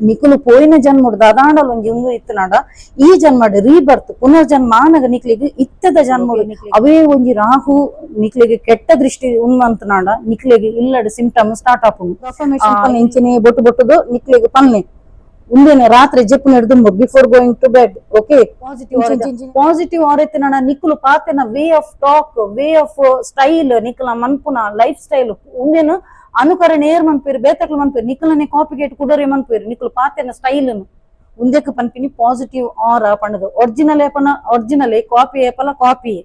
ನಿಖಲು ಪೋಯಿನ జన్ముడు ದಾದಾಂಡಲ್ ಒಂಜಿ ಉಂದು ఈ ಈ ಜನ್ಮಡ್ ರೀಬರ್ತ್ ಪುನರ್ಜನ್ಮ ಆನಗ ನಿಕ್ಲಿಗೆ ಇತ್ತದ ಜನ್ಮಡ್. ಅವೇ ಒಂಜಿ ರಾಹು ನಿಕ್ಲಿಗೆ ಕೆಟ್ಟ ದೃಷ್ಟಿ ಉಂದಂತನಾಡ ನಿಕ್ಲಿಗೆ ಇಲ್ಲಡ್ ಸಿಂಪ್ಟಮ್ ಸ್ಟಾರ್ಟ್ ಆಪುಂಡು. ಇಂಚಿನ ಬೊಟ್ಟು ಬೊಟ್ಟುದು ನಿಕ್ಲಿಗೆ ಪನ್ನೆ ಉಂದೇನೆ ರಾತ್ರಿ ಜಪ್ಪು ನಡೆದು before going to bed okay positive positive ಆರೆತ್ತಿನ ನಿಕ್ಕಲು ಪಾತೆನ way of talk way of style ನಿಕ್ಕಲ ಮನ್ಪುನ ಲೈಫ್ ಸ್ಟೈಲ್ ಉಂದೇನು ಅನುಕರಣೆ ಏರ್ ಮನ್ಪೇರು ಬೇತಕ್ಲು ಮನ್ಪೇರು ನಿಕ್ಕಲನೆ ಕಾಪಿಗೇಟ್ ಕುಡೋರೆ ಮನ್ಪೇರು ನಿಕ್ಕಲು ಪಾತೆನ ಸ್ಟೈಲ್ ಉಂದೆಕ್ ಪನ್ಪಿನಿ ಪಾಸಿಟಿವ್ ಆರ ಪಂಡದು ಒರಿಜಿನಲ್ ಏಪನ ಒರಿಜಿನಲ್ ಕಾಪಿ ಏಪಲ ಕಾಪಿ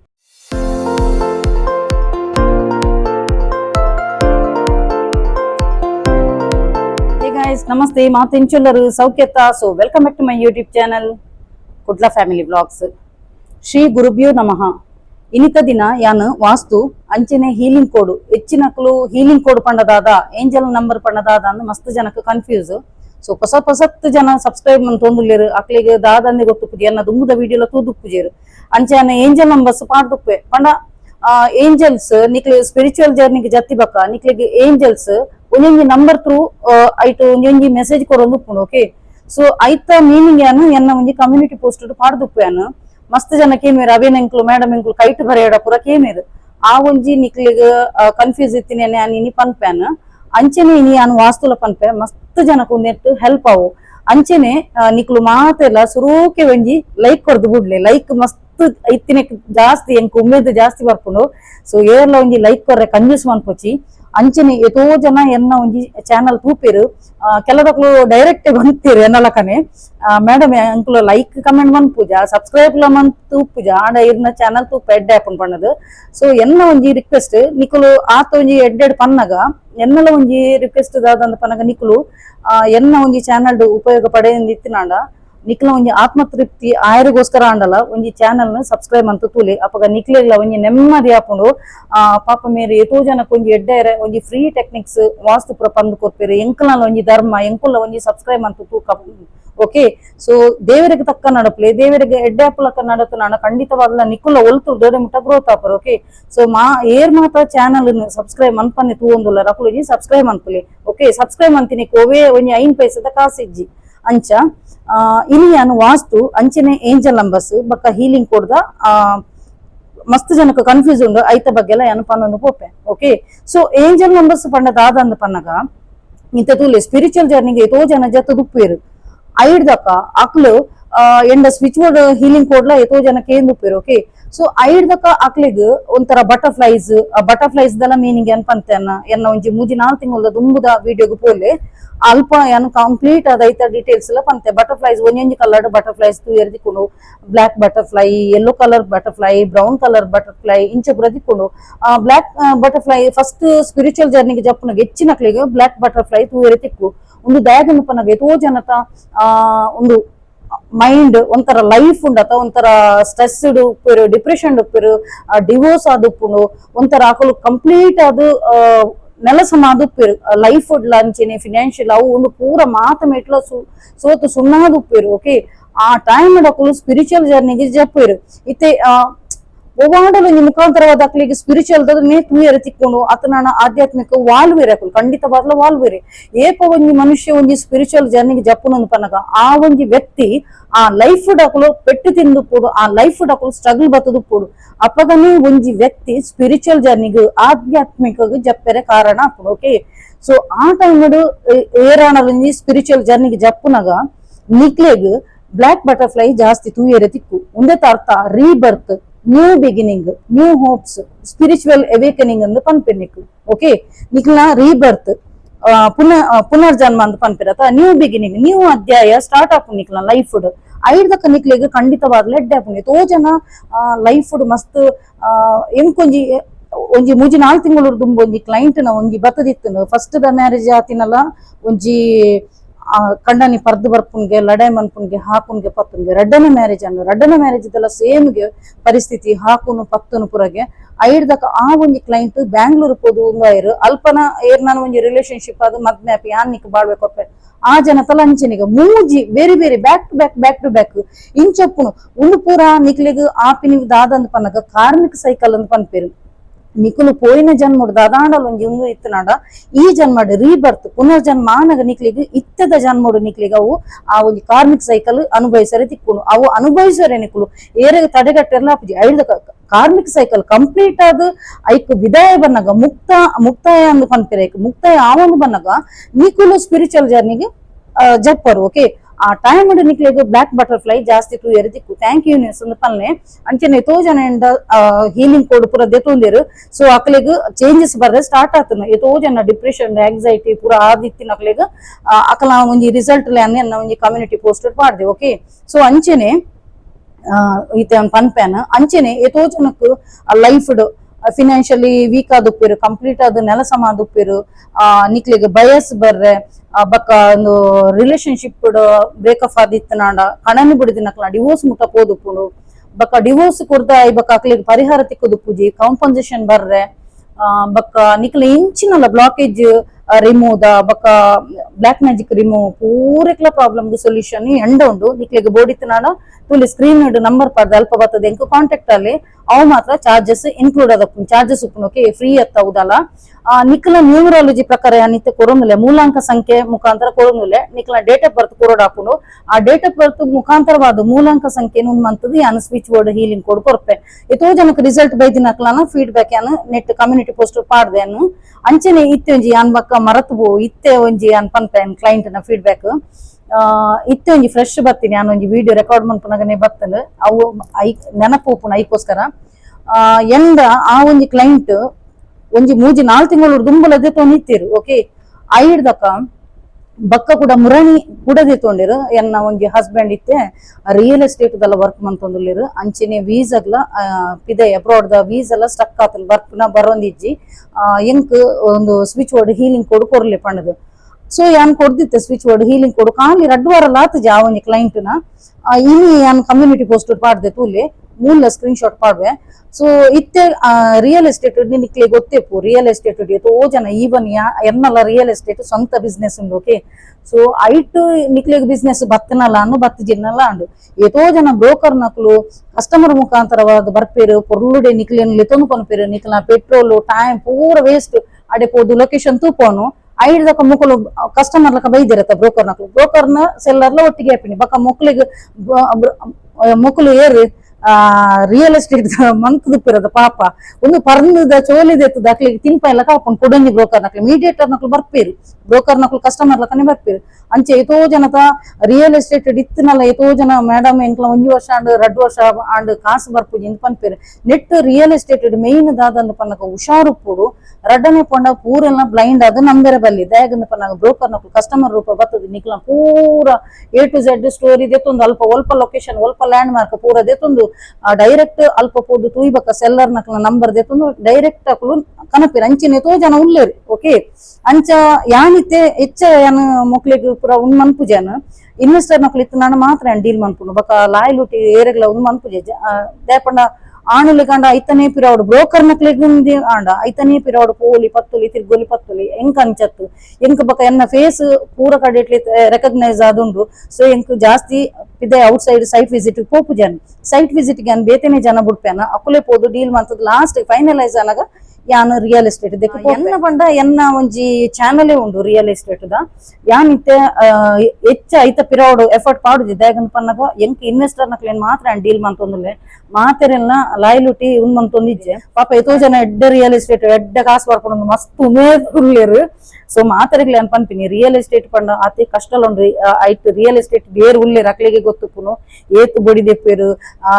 ಹೇ ಗೈಸ್ ನಮಸ್ತೆ ಮಾತೆಂಚುಲ್ಲರು ಸೌಖ್ಯತ so welcome back to my YouTube channel Kudla family blogs Shri ಗುರುಭ್ಯೋ ನಮಃ ಇನಿತ ದಿನ ಯಾನ್ ವಾಸ್ತು ಅಂಚನೆ ಹೀಲಿಂಗ್ ಕೋಡ್. ಹೆಚ್ಚಿನಕ್ಲು ಹೀಲಿಂಗ್ ಕೋಡ್ ಪಂಡದಾದ ಏಂಜಲ್ ನಂಬರ್ ಪಂಡದಾದ ಅಂದ್ ಮಸ್ತ್ ಜನಕ್ ಕನ್ಫ್ಯೂಸ್ ಸೊ ಹೊಸ ಹೊಸತ್ ಜನ ಸಬ್ಸ್ಕ್ರೈಬ್ ಮನ್ ತೊಂದುಲ್ಲೇರು ಅಕ್ಲಿಗೆ ದಾದಂದಿ ಗೊತ್ತುಪ್ಪುಜಿ ಅನ್ನ ದುಂಬುದ ವಿಡಿಯೋಲ ತೂದುಪ್ಪುಜೇರು. ಅಂಚನೆ ಏಂಜಲ್ ನಂಬರ್ಸ್ ಪಾಡ್ದುಪ್ಪೆ. ಪಂಡ ಏಂಜಲ್ಸ್ ನಿಕ್ಲಿ ಸ್ಪಿರಿಚುವಲ್ ಜರ್ನಿಗೆ ಜತ್ತಿ ಬಕ್ಕ. ನಿಕ್ಲಿಗೆ ಏಂಜಲ್ಸ್ ಒಂಜೊಂಜಿ ನಂಬರ್ ಥ್ರೂ ಐಟ್ ಒಂಜೊಂಜಿ ಮೆಸೇಜ್ ಕೊರೊಂದುಪ್ಪುಂಡು ಓಕೆ ಸೊ ಐತ ಮೀನಿಂಗ್ ಯಾನು ಎನ್ನ ಒಂಜಿ ಕಮ್ಯುನಿಟಿ ಪೋಸ್ಟ್ ಪಾಡ್ದುಪ್ಪೆನು ಮಸ್ತ್ ಜನಕ್ಕೆ ಮೀರ್ ಅವೇನ್ ಎಂಕ್ಲು ಮೇಡಮ್ ಎಂಕ್ಲು ಕೈಟ್ ಬರೆಯಡ ಪೂರ ಕೇಮೇರು ಆ ಒಂಜಿ ನಿಕ್ಲಿಗ್ ಕನ್ಫ್ಯೂಸ್ ಇತ್ತೀನಿ ನಾನು ಇನಿ ಪನ್ಪ್ಯಾನ್ ಅಂಚನೆ ಇನಿ ಅನ್ ವಾಸ್ತುಲ ಪನ್ಪೆ ಮಸ್ತ್ ಜನಕ್ಕೆ ಒಂದೆಟ್ಟು ಹೆಲ್ಪ್ ಅವು ಅಂಚೆನೆ ನಿಕ್ಲು ಮಾತೆಲ್ಲ ಸುರೂಕೆ ಒಂಜಿ ಲೈಕ್ ಕೊರ್ದು ಬಿಡ್ಲಿ. ಲೈಕ್ ಮಸ್ತ್ ಇತ್ತಿನೆ ಜಾಸ್ತಿ ಎಂಕ್ ಉಮೇದ್ ಜಾಸ್ತಿ ಬರ್ಪುಂಡು. ಸೊ ಏರ್ಲ ಒಂಜಿ ಲೈಕ್ ಕೊರ್ರೆ ಕನ್ಫ್ಯೂಸ್ ಮನ್ಪೊಚ್ಚಿ ಅಂಚನೆ ಎತೋ ಜನ ಎನ್ನ ಒಂಜಿ ಚಾನಲ್ ತೂಪೇರು ಕೆಲದಕ್ಲು ಡೈರೆಕ್ಟ್ ಬಂತೀರು ಎನ್ನಲಕನೆ ಮೇಡಮ್ ಅಂಕುಲು ಲೈಕ್ ಕಮೆಂಟ್ ಮನ್ಪುಜ ಸಬ್ಸ್ಕ್ರೈಬ್ ಲ ಮನ್ ತೂಪುಜ ಆಂಡ ಇರ್ನ ಚಾನಲ್ ತೂಪ ಎಡ್ಡೆ ಆಪುನ್ ಪಣ್ಣದು ಸೊ ಎನ್ನ ಒಂಜಿ ರಿಕ್ವೆಸ್ಟ್ ನಿಕುಲು ಆತ ಒಂಜಿ ಎಡ್ಡೆಡ್ ಪನ್ನಗ ಎನ್ನಲ ಒಂಜಿ ರಿಕ್ವೆಸ್ಟ್ ದಾದಂದ ಪನ್ನಗ ನಿಕುಲು ಆ, ಎನ್ನ ಒಂಜಿ ಚಾನಲ್ ಉಪಯೋಗ ಪಡೆಯಿಂದ ಇತ್ತಿನಾಂಡ ನಿಕ್ಲ ಒಂಜಿ ಆತ್ಮತೃಪ್ತಿ ಆಯರಿಗೋಸ್ಕರ ಅಂಡಲ, ಒಂಜಿ ಚಾನಲ್ನ ಸಬ್ಸ್ಕ್ರೈಬ್ ಅಂತ ತೂಲಿ. ಅಪಗ ನಿಕ್ಲೆಗ್ಲ ಒಂಜಿ ನೆಮ್ಮದಿ ಆಪುಂಡು. ಆ, ಪಾಪ ಮೇರೆ ಎತೋ ಜನಕ್ಕೆ ಒಂಜಿ ಎಡ್ಡೆರೆ ಒಂಜಿ ಫ್ರೀ ಟೆಕ್ನಿಕ್ಸ್ ವಾಸ್ತು ಪುರ ಪಂದು ಕೊರ್ಪೆರು ಎಂಕಲ್ನ ಒಂಜಿ ಧರ್ಮ ಎಂಕುಲ್ಲ ಒಂಜಿ ಸಬ್ಸ್ಕ್ರೈಬ್ ಅಂತ ತೂಕ ಓಕೆ? ಸೊ ದೇವರಿಗೆ ತಕ್ಕ ನಡಪಲೆ, ದೇವರಿಗೆ ಎಡ್ಡೆ ಅಪ್ಪಲಕ್ಕ ನಡತು ನಾನ ಖಂಡಿತವಾಗ್ಲ ನಿಕ್ಕುಲ್ಲ ಒಲ್ತು ದೊಡ್ಡ ಮುಟ್ಟ ಗ್ರೋತ್ ಆಪರ್, ಓಕೆ? ಸೊ ಮಾ ಏರ್ ಮಾತ ಚಾನಲ್ ಸಬ್ಸ್ಕ್ರೈಬ್ ಮನ್ಪನ್ನೆ ತೂವೊಂದುಲ್ಲ ರಕುಲುಜಿ ಸಬ್ಸ್ಕ್ರೈಬ್ ಅನ್ಪಲಿ ಓಕೆ? ಸಬ್ಸ್ಕ್ರೈಬ್ ಅಂತೀನಿ ಕೋವೇ, ಒಂಜಿ ಐನ್ ಪೈಸದ ಕಾಸಿಜ್ಜಿ. ಅಂಚ. ನಾನು ವಾಸ್ತು, ಅಂಚನೆ ಏಂಜಲ್ ನಂಬರ್ಸ್, ಬಕ್ಕ ಹೀಲಿಂಗ್ ಕೊಡ್ದ ಮಸ್ತ್ ಜನಕ್ಕೆ ಕನ್ಫ್ಯೂಸ್ ಉಂಡು, ಐತ ಬಗ್ಗೆ ಎಲ್ಲ ಏನು ಪನ್ನೊಂದು ಪೋಪೆ ಓಕೆ ಸೊ ಏಂಜಲ್ ನಂಬರ್ಸ್ ಪಂಡದ ಅಂದ ಪನ್ನಗ, ಇಂತ ತೂಲೆ ಸ್ಪಿರಿಚುವಲ್ ಜರ್ನಿಗೆ ಏತೋ ಜನ ಜತ ದುಪ್ಪೇರು ಐಡ್ದಕ್ಕ ಅಕ್ಲು ಎಂಡ ಸ್ವಿಚ್ ಬೋರ್ಡ್ ಹೀಲಿಂಗ್ ಕೋಡ್ಲ ಎತೋ ಜನ ಕೇಂದ್ ದುಪ್ಪೇರು ಓಕೆ ಸೊ ಐಡ್ದಕ್ಕ ಅಕ್ಲಿಗ್ ಒಂಥರ ಬಟರ್ಫ್ಲೈಸ್ ಬಟರ್ಫ್ಲೈಸ್ ದಲ ಮೀನಿಂಗ್ ಏನ್ ಪಂತೆನ ಎನ್ನ ಒಂಜಿ ಮೂಜಿ ನಾಲ್ ತಿಂಗಳ ದುಂಬುದ ವಿಡಿಯೋಗ್ ಪೋಲೆ, ಅಲ್ಪ ಏನು ಕಂಪ್ಲೀಟ್ ಅದೈತ ಡೀಟೇಲ್ಸ್ ಎಲ್ಲ ಪಂತೆ. ಬಟರ್ಫ್ಲೈಸ್ ಒಂಜೊಂಜಿ ಕಲರ್ ಬಟರ್ಫ್ಲೈಸ್ ತೂ ಎರ್ದಿಕೊಂಡು black butterfly yellow colour butterfly brown colour butterfly ಇಂಚ ಪುರ ದಿಕ್ಕೊಂಡು ಬ್ಲಾಕ್ ಬಟರ್ಫ್ಲೈ ಫಸ್ಟ್ ಸ್ಪಿರಿಚುವಲ್ ಜರ್ನಿಗೆ ಹೆಚ್ಚಿನ ಹೆಚ್ಚಿನಕ್ಲಿಗೆ ಬ್ಲಾಕ್ ಬಟರ್ಫ್ಲೈ ತೂ ಎರೆ ತಿಕ್ಕು. ಒಂದು ದಯಾಗನ್ನು ಪನಗೆ ಎತೋ ಜನತ, ಆ, ಒಂದು ಮೈಂಡ್ ಒಂಥರ ಲೈಫ್ ಉಂಡತ ಒಂಥರ ಸ್ಟ್ರೆಸ್ಡ್ ಉಪ್ಪೇರು ಡಿಪ್ರೆಷನ್ ಉಪ್ಪೇರು ಡಿವೋರ್ಸ್ ಆದ ಉಪ್ಪುಂಡು ಒಂಥರ ಆಕಲು ಕಂಪ್ಲೀಟ್ ಅದು ಆ, ನೆಲಸ ಮಾದುಪ್ಪೇರು ಲೈಫ್ ಲಂಚಿನಿ ಫಿನಾನ್ಷಿಯಲ್ ಅವು ಒಂದು ಪೂರ ಮಾತ ಮೆಟ್ಲ ಸೋತು ಸುಣ್ಣಾದು ಉಪ್ಪೇರು ಓಕೆ ಆ ಟೈಮ್ ಡಕ್ಕಲು ಸ್ಪಿರಿಚುವಲ್ ಜರ್ನಿಗೆ ಜಪ್ಪೇರು ಇತ್ತೆ ಆ ನಿಮ್ಮ ಒಂಜಿ ಮುಖಾಂತರವಾದ ಅಕ್ಲಿಗೆ ಸ್ಪಿರಿಚುವಲ್ ಮೇ ತೂಯರ ತಿಕ್ಕೊಂಡು ಆತನ ಆಧ್ಯಾತ್ಮಿಕ ವಾಲ್ವೆರ್ ಅಕುಲು ಖಂಡಿತ ಖಂಡಿತವಾಗ್ಲ ವಾಲ್ವೇರೆ ಏಪ ಒಂಜಿ ಮನುಷ್ಯ ಒಂಜಿ ಸ್ಪಿರಿಚುವಲ್ ಜರ್ನಿಗೆ ಜಪ್ಪುನೊಂದು ಪನಗ ಆ ಒಂಜಿ ವ್ಯಕ್ತಿ ಆ ಲೈಫ್ ಡಕಲು ಪೆಟ್ಟು ತಿಂದು ಪೋಡು, ಆ ಲೈಫ್ ಡಕಲು ಸ್ಟ್ರಗಲ್ ಬತ್ತದು ಪೋಡು. ಅಪ್ಪಗನೇ ಒಂಜಿ ವ್ಯಕ್ತಿ ಸ್ಪಿರಿಚುವಲ್ ಜರ್ನಿಗೆ ಆಧ್ಯಾತ್ಮಿಕ ಜಪ್ಪೆರೆ ಕಾರಣ ಆಪುಡು ಓಕೆ ಸೊ ಆ ಟೈಮ್ ಏರಾಣಿ ಸ್ಪಿರಿಚುವಲ್ ಜರ್ನಿಗೆ ಜಪ್ಪುನಗ ನಿಕ್ಲೆಗ್ ಬ್ಲಾಕ್ ಬಟರ್ಫ್ಲೈ ಜಾಸ್ತಿ ತೂಯರೆ ತಿಕ್ಕು. ಒಂದೇ ಅರ್ಥ rebirth new beginning new hopes spiritual awakening ಅಂದು ಪನ್ಪೆನ್ನಿಕ್ಕು ಓಕೆ ನಿಕ್ಲ ರೀಬರ್ತ್ ಪುನ ಪುನರ್ಜನ್ಮ ಅಂತ ಅಥವಾ ನ್ಯೂ ಬಿಗಿನಿಂಗ್ ನ್ಯೂ ಅಧ್ಯಾಯ ಸ್ಟಾರ್ಟ್ ಆಪು ನಿಕ್ಲ ಲೈಫ್ ಐಡ್ದಕ್ಕ ನಿಕ್ಲೆಗ್ ಖಂಡಿತವಾಗ್ಲೂ ಎಡ್ಡೆ ಆಪುಂಡು ತೋ ಜನ ಲೈಫ್ ಮಸ್ತ್ ಎಂಕೊಂಜಿ ಒಂಜಿ ಮೂಜಿ ನಾಲ್ ತಿಂಗಳು ದುಂಬ ಒಂಜಿ ಕ್ಲೈಂಟ್ನ ಒಂಜಿ ಬತ್ತದಿತ್ತು ಫಸ್ಟ್ ದ ಮ್ಯಾರೇಜ್ ಆತಿನಲ್ಲ, ಒಂಜಿ ಕಂಡನಿ ಪರ್ದು ಬರ್ಪುನ್ಗೆ ಲಡೆ ಮನ್ಪುನ್ಗೆ ಹಾಕುನ್ಗೆ ಪತ್ತುನ್ಗೆ ರಡ್ಡನ ಮ್ಯಾರೇಜ್ ಅನ್ನು ರಡ್ಡನ ಮ್ಯಾರೇಜ್ ಇದೆಲ್ಲ ಸೇಮ್ಗೆ ಪರಿಸ್ಥಿತಿ, ಹಾಕುನು, ಪತ್ತುನು ಪುರಗೆ. ಐಡ್ದಕ ಆ ಒಂಜಿ ಕ್ಲೈಂಟ್ ಬ್ಯಾಂಗ್ಳೂರ್ ಪೋದು ಉಂಗಾಯಿರು. ಅಲ್ಪನ ಏರ್ ನಾನು ಒಂಜಿ ರಿಲೇಶನ್ಶಿಪ್ ಅದು ಮದ್ಮೆ ಆಪಿ ಯಾನ್ನಿಕ್ ಬಾಳ್ಬೇಕೊಪ್ಪೆ ಆ ಜನ ತಲಂಚನಿಗ ಮೂಜಿ ಬೇರೆ ಬೇರೆ back to back back to back ಇಂಚಪ್ಪುನು ಉಂದು ಪೂರ ನಿಕ್ಲಿಗ್, ಆಪಿನಿಗ್ ದಾದಂದ್ ಪನ್ನಗ, ಕಾರ್ಮಿಕ ಸೈಕಲ್ ಅಂದ್ ಪನ್ಪೇರು. ನಿಕುಲು ಪೋಯಿನ ಜನ್ಮಡ್ ದಾದಾಂಡಲ್ ಒಂಜಿ ಉಂದು ಇತ್ತನಾಡ ಈ ಜನ್ಮಡ್ ರೀಬರ್ತ್, ಪುನರ್ಜನ್ಮ ಆನಗ ನಿಕ್ಲಿಗ್, ಇತ್ತದ ಜನ್ಮಡ್ ನಿಕ್ಲಿಗ್ ಅವು ಆ ಒಂಜಿ ಕಾರ್ಮಿಕ್ ಸೈಕಲ್ ಅನುಭವಿಸರೆ ತಿಕ್ಕುನು ಅವು ಅನುಭವಿಸರೆ ನಿಕುಲು ಏರೆ ತಡೆಗಟ್ಟೆರ್ಲ ಆಪುಜಿ. ಐದು ಕಾರ್ಮಿಕ್ ಸೈಕಲ್ ಕಂಪ್ಲೀಟ್ ಆದ್ ಐಕ್ ವಿದಾಯ ಬನ್ನಗ ಮುಕ್ತ, ಮುಕ್ತಾಯ ಅಂದ್ ಐಕ್ ಮುಕ್ತಾಯ ಆವೊಂದು ಬನ್ನಗ ನಿಖಲು ಸ್ಪಿರಿಚುವಲ್ ಜರ್ನಿಗೆ ಜಪ್ಪರು ಓಕೆ ಆ ಟೈಮ್ ನಿಕ್ಲೆಗ್ ಬ್ಲಾಕ್ ಬಟರ್ಫ್ಲೈ ಜಾಸ್ತಿ ತೂ ಎರಿದಿಕ್ಕು. ಥ್ಯಾಂಕ್ ಯು ನ್ಯೂಸ್ ಪಲ್ಲೆ ಅಂಚನೆ ಎತೋ ಜನ ಹೀಲಿಂಗ್ ಕೋಡ್ ಪೂರ ದೆತೊಂದಿರು ಸೊ ಅಕ್ಲೆಗ್ ಚೇಂಜಸ್ ಬರ್ರೆ ಸ್ಟಾರ್ಟ್ ಆತನ. ಎತೋ ಜನ ಡಿಪ್ರೆಷನ್ ಆಂಗ್ಸೈಟಿ ಪೂರ ಆದಿತ್ತಿನ ಅಕ್ಲೆಗ್ ಅಕಲ ಒಂಜಿ ರಿಸಲ್ಟ್ ಲ್ಯಾನ್ ಎನ್ನ ಒಂಜಿ ಕಮ್ಯುನಿಟಿ ಪೋಸ್ಟರ್ ಪಾಡ್ದೆ ಓಕೆ ಸೊ ಅಂಚನೆ ಈತೆ ಪ್ಯಾನ್ ಅಂಚೆನೆ ಎತೋ ಜನಕ್ ಲೈಫ್ಡ್ ಫಿನಾನ್ಷಿಯಲಿ ವೀಕ್ ಆದಿರು ಕಂಪ್ಲೀಟ್ ಆದ ನೆಲ ಸಮ ಆ, ನಿಕ್ಲಿಗೆ ಬಯಸ್ ಬರ್ರೆ ಬಕ್ಕ ಒಂದು ರಿಲೇಶನ್ಶಿಪ್ ಬ್ರೇಕಪ್ ಆದಿತ್ತನಾಂಡ ಹಣನು ಬಿಡಿದಿನಕ್ಲ ಡಿವೋರ್ಸ್ ಮುಟ್ಟ ಪೋದುಪ್ಪುಂಡು ಬಕ್ಕ ಡಿವೋರ್ಸ್ ಕೊಡ್ದ ಈ ಬಕ್ಕ ಅಕ್ಲಿಗೆ ಪರಿಹಾರ ತಿಕ್ಕದು ಪೂಜಿ ಕಾಂಪನ್ಸೇಷನ್ ಬರ್ರೆ ಬಕ್ಕ ನಿಕ್ಲ ಇಂಚಿನಲ್ಲ ಬ್ಲಾಕೇಜ್ ರಿಮೂವ್ ದ ಬಕ್ಕ ಬ್ಲಾಕ್ ಮ್ಯಾಜಿಕ್ ರಿಮೂವ್ ಪೂರೆಕ್ಲ ಪ್ರಾಬ್ಲಮ್ ಸೊಲ್ಯೂಷನ್ ಎಂಡ ಉಂಡು ನಿಕ್ಲಿಗೆ ಬೋಡಿತ್ತನಾಡ ತುಲಿ ಸ್ಕ್ರೀನ್ ನಂಬರ್ ಪಡೆದ, ಅಲ್ಪ ಬರ್ತದೆ. ಎಂಕು ಕಾಂಟ್ಯಾಕ್ಟ್ ಅಲ್ಲಿ ಅವು ಮಾತ್ರ ಚಾರ್ಜಸ್ ಇನ್ಕ್ಲೂಡ್ ಅದ ಚಾರ್ಜಸ್ ಉಪ್ಪುನು ಓಕೆ ಫ್ರೀ ಆ, ನಿಕ್ಲ ನ್ಯೂಮರಾಲಜಿ ಪ್ರಕಾರ ನಿತ್ಯ ಕೊರೊಂದುಲೆ ಮೂಲಾಂಕ ಸಂಖ್ಯೆ ಮುಖಾಂತರ ಕೊರೊಂದುಲೆ ನಿಕ್ಲ ಡೇಟ್ ಆಫ್ ಬರ್ತ್ ಕೊರೋಡ್ ಹಾಕೊಂಡು ಆ ಡೇಟ್ ಆಫ್ ಬರ್ತ್ ಮುಖಾಂತರವಾದ ಮೂಲಾಂಕ ಸಂಖ್ಯೆ ಮಂತದ್ದು ಯಾನು ಸ್ವಿಚ್ ಬೋರ್ಡ್ ಹೀಲಿಂಗ್ ಕೊಡ್ ಕೊರ್ಪೆ. ಎತ್ತೋ ಜನಕ್ಕೆ ರಿಸಲ್ಟ್ ಬೈದಿನಕ್ಲಾನ ಫೀಡ್ಬ್ಯಾಕ್ ಯಾನು ನೆಟ್ ಕಮ್ಯುನಿಟಿ ಪೋಸ್ಟ್ ಪಾಡ್ದೆ ಅನ್ನು. ಅಂಚನೆ ಇತ್ತೆ ಒಂಜಿ ಯಾನ್ ಬಕ್ಕ ಮರತ್ ಇತ್ತೆ ಒಂಜಿ ಯಾನ್ ಪನ್ಪೆ ಕ್ಲೈಂಟ್ನ ಫೀಡ್ಬ್ಯಾಕ್ ಇತ್ತೆ ಒಂಜಿ ಫ್ರೆಶ್ ಬರ್ತೀನಿ. ನಾನು ಒಂಜಿ ವಿಡಿಯೋ ರೆಕಾರ್ಡ್ ಮನ್ಪುನಗನೆ ಬತ್ತಲು ಅವು ಐ ನೆನಪು ಉಪ್ಪುನ ಐಕೋಸ್ಕರ. ಎಂದ ಆ ಒಂಜಿ ಕ್ಲೈಂಟ್ ಒಂಜಿ ಮೂಜಿ ನಾಲ್ ತಿಂಗಳು ದುಂಬಲದೆ ತೊನಿತ್ತಿರು ಓಕೆ ಐಡ್ದಕ್ಕ ಬಕ್ಕ ಕೂಡ ಮುರಣಿ ಕೂಡ ತೊಂಡಿರು ಎನ್ನ ಒಂಜಿ ಹಸ್ಬೆಂಡ್ ಇತ್ತೆ ರಿಯಲ್ ಎಸ್ಟೇಟ್ ದಲ್ಲ ವರ್ಕ್ ಮಂತೊಂದುಲ್ಲೆರು ಅಂಚೆನೆ ವೀಸಾಗ್ಲ ಪಿದೆ ಅಬ್ರಾಡ್ ದ ವೀಸಲ್ಲ ಸ್ಟಕ್ ಆತಲ್ ವರ್ಕ್ನ ಬರೋಂದಿಜ್ಜಿ. ಎಂಕ್ ಒಂದು ಸ್ವಿಚ್ ಬೋರ್ಡ್ ಹೀಲಿಂಗ್ ಕೊಡು ಕೊರ್ಲೆ ಪಂಡದು. ಸೊ ಯಾನ್ ಕೊಡ್ದಿತ್ತೆ ಸ್ವಿಚ್ ಬೋರ್ಡ್ ಹೀಲಿಂಗ್ ಕೊಡು. ಕಾಲಿ ರಡ್ಡ್ ವಾರ ಲಾತ್ ಒಂಜಿ ಕ್ಲೈಂಟ್ನ. ಇನಿ ಯಾನ್ ಕಮ್ಯುನಿಟಿ ಪೋಸ್ಟ್ ಪಾಡ್ದೆ ತೂಲೆ, ಮೂಲ ಸ್ಕ್ರೀನ್ ಶಾಟ್ ಪಾಡ್ವೆ. ಸೊ ಇತ್ತೆ ರಿಯಲ್ ಎಸ್ಟೇಟ್ ನಿಕ್ಲೆ ಗೊತ್ತೇಪು ರಿಯಲ್ ಎಸ್ಟೇಟ್ ಎತ್ತೋ ಜನ ಈವನ್ ಯಾ ಎನ್ನಲ್ಲ ರಿಯಲ್ ಎಸ್ಟೇಟ್ ಸ್ವಂತ ಬಿಸ್ನೆಸ್ ಉಂಡು ಓಕೆ ಸೊ ಐಟ್ ನಿಕ್ಲೆಗ್ ಬಿಸ್ನೆಸ್ ಬತ್ತನಲ್ಲ ಅನ್ನು, ಬತ್ತ ಜಿನ್ನಲ್ಲ ಅಂಡು. ಎತೋ ಜನ ಬ್ರೋಕರ್ ನಕ್ಲು ಕಸ್ಟಮರ್ ಮುಖಾಂತರವಾದ ಬರ್ಪೇರು, ಪೊರ್ಲುಡೆ ನಿಕ್ಲೆನ್ ಲೆತೊಂದು ಪನ್ಪೇರು ನಿಕ್ಲ ಪೆಟ್ರೋಲು ಟೈಮ್ ಪೂರ ವೇಸ್ಟ್ ಅಡೆ ಪೋದು ಲೊಕೇಶನ್ ತೂಪೋನು. ಐಡ್ದಕ ಮುಕುಲು ಕಸ್ಟಮರ್ ಲಕ ಬೈದಿರತ್ತ ಬ್ರೋಕರ್ ಬ್ರೋಕರ್ನ ಸೆಲ್ಲರ್ಲ ಒಟ್ಟಿಗೆ ಹಾಪಿನಿ ಬಕ್ಕ ಮುಕ್ಲಿಗ್ ಮುಕುಲು ಏರಿ ರಿಯಲ್ ಎಸ್ಟೇಟ್ ಮಂತ್ ದುಪ್ಪಿರದ ಪಾಪ. ಒಂದು ಪರ್ನದ ಚೋಲಿದೆತ್ತು ದಾಖಲಿಗೆ ತಿನ್ಪ ಎಲ್ಲ ಕಾಪನ್, ಕೊಡಂಜಿ ಬ್ರೋಕರ್ ನಕ್ಲು ಮೀಡಿಯೇಟರ್ ನಕ್ಲು ಬರ್ಪೇರು. ಬ್ರೋಕರ್ ನಕ್ಲು ಕಸ್ಟಮರ್ ಲಕನೆ ಬರ್ಪೇರು. ಅಂಚೆ ಎತೋ ಜನತ ರಿಯಲ್ ಎಸ್ಟೇಟ್ ಇತ್ತಿನಲ್ಲ ಎತೋ ಜನ ಮೇಡಮ್ ಎಂಕ್ಲ ಒಂಜಿ ವರ್ಷ ಆಂಡ್ ಎರಡು ವರ್ಷ ಆಂಡ್ ಕಾಸು ಬರ್ಪುಜಿ ಇಂತ ಪನ್ಪೇರು ನೆಟ್ ರಿಯಲ್ ಎಸ್ಟೇಟ್ ಮೇನ್ ದಾದಂದು ಪನ್ನಕ ಹುಷಾರು ಪೂಡು. ರಡ್ಡನೆ ಪಂಡ ಪೂರೆಲ್ಲ ಬ್ಲೈಂಡ್ ಅದು ನಂಬೆರೆ ಬಲ್ಲಿ ದಯಾಗಂದ ಪನ ಬ್ರೋಕರ್ ನಕ್ಲು ಕಸ್ಟಮರ್ ರೂಪ ಬರ್ತದೆ. ನಿಕ್ಲ ಪೂರ ಎ ಟು ಝೆಡ್ ಸ್ಟೋರಿ ದೆತ್ತೊಂದು ಅಲ್ಪ ಒಲ್ಪ ಲೊಕೇಶನ್ ಒಲ್ಪ ಲ್ಯಾಂಡ್ ಮಾರ್ಕ್ ಪೂರ ದೆತ್ತೊಂದು ಡೈರೆಕ್ಟ್ ಅಲ್ಪ ಪೋದು ತೂಯ್ಬಕ ಸೆಲ್ಲರ್ ನಕ್ಲ ನಂಬರ್ ದೆತ್ತೊಂದು ಡೈರೆಕ್ಟ್ ಅಕ್ಲು ಕನಪಿರ ಅಂಚಿನ ತೋ ಜನ ಉಲ್ಲೇರಿ ಓಕೆ ಅಂಚ ಯಾನಿತ್ತೆ ಹೆಚ್ಚ ಯಾನು ಮೊಕ್ಲಿಗೆ ಪೂರ ಉನ್ ಮನ್ಪುಜಾನ ಇನ್ವೆಸ್ಟರ್ ನಕ್ಲು ಇತ್ತು ನಾನು ಮಾತ್ರ ಡೀಲ್ ಮನ್ಪುನು, ಬಕ ಲಾಯಲ್ಟಿ ಏರೆಗ್ಲ ಉನ್ ಮನ್ಪುಜೆ ದೇಪಂಡ ಕಂಡ ಐತನೇ ಪಿರಾವಡು ಬ್ರೋಕರ್ ನಕ್ಲಿಗುಂದಿ ಆಂಡ, ಐತನೇ ಪಿರಾವಡು ಪೋಲಿ ಪತ್ತುಲಿ, ತಿರ್ಗೋಲಿ, ಪತ್ತುಲಿ ಎಂಕ್ ಅಂಚತ್ತು ಎಂಕ್ ಬಕ ಎನ್ನ ಫೇಸ್ ಪೂರ ಕಡೆ ರೆಕಗ್ನೈಸ್ ಆದುಂಡು. ಸೊ ಎಂಕ್ ಜಾಸ್ತಿ ಇದೆ ಔಟ್ ಸೈಡ್ ಸೈಟ್ ವಿಸಿಟ್ ಪೋಪು ಜನ. ಸೈಟ್ ವಿಸಿಟ್ಗೆ ಬೇತೆನೆ ಜನ ಬುಡ್ಪೇನ ಅಕುಲೆ ಪೋದು ಡೀಲ್ ಮಾಡ್ತದ ಲಾಸ್ಟ್ ಫೈನಲೈಸ್ ಆನಾಗ ಯಾನ್ ರಿಯಲ್ ಎಸ್ಟೇಟ್ ಎನ್ನ ಬಂಡ ಎನ್ನ ಒಂಜಿ ಚಾನಲ್ ಉಂಡು ರಿಯಲ್ ಎಸ್ಟೇಟ್ ದ? ಯಾನ್ ಇತ್ತೆ ಹೆಚ್ಚ ಐತ ಪಿರಾವಡು ಎಫರ್ಟ್ ಪಾಡು ದಾಯಗನ್ ಪನ್ನಗ ಎಂಕ್ ಇನ್ವೆಸ್ಟರ್ ನಕ್ಲೇನ್ ಮಾತ್ರ ಡೀಲ್ ಮಂತೊಂದುಲ್ಲೆ ಮಾತೆರೆಲ್ಲ ಲಾಯ್ಲುಟಿ ಉನ್ ಮಂತೊಂದಿಜ್ಜೆ ಪಾಪ ಎತೋ ಜನ ಎಡ್ಡ ರಿಯಲ್ ಎಸ್ಟೇಟ್ ಎಡ್ಡ ಕಾಸು ಬರ್ಕೊಂಡು ಮಸ್ತ್ ಉಮೇದ್ ಉಳ್ಳೇರು ಸೊ ಮಾತರೆಗ್ಲೆ ಅನ್ಪನ್ಪಿನಿ ರಿಯಲ್ ಎಸ್ಟೇಟ್ ಪಂಡ ಅತಿ ಕಷ್ಟಲ ಉಂಡು ಐಟ್ ರಿಯಲ್ ಎಸ್ಟೇಟ್ ಬೇರ್ ಉಳ್ಳೇರು ಅಕ್ಲೆಗೆ ಗೊತ್ತುಪ್ಪುನು ಏತು ಬೊಡಿದೆಪ್ಪೇರು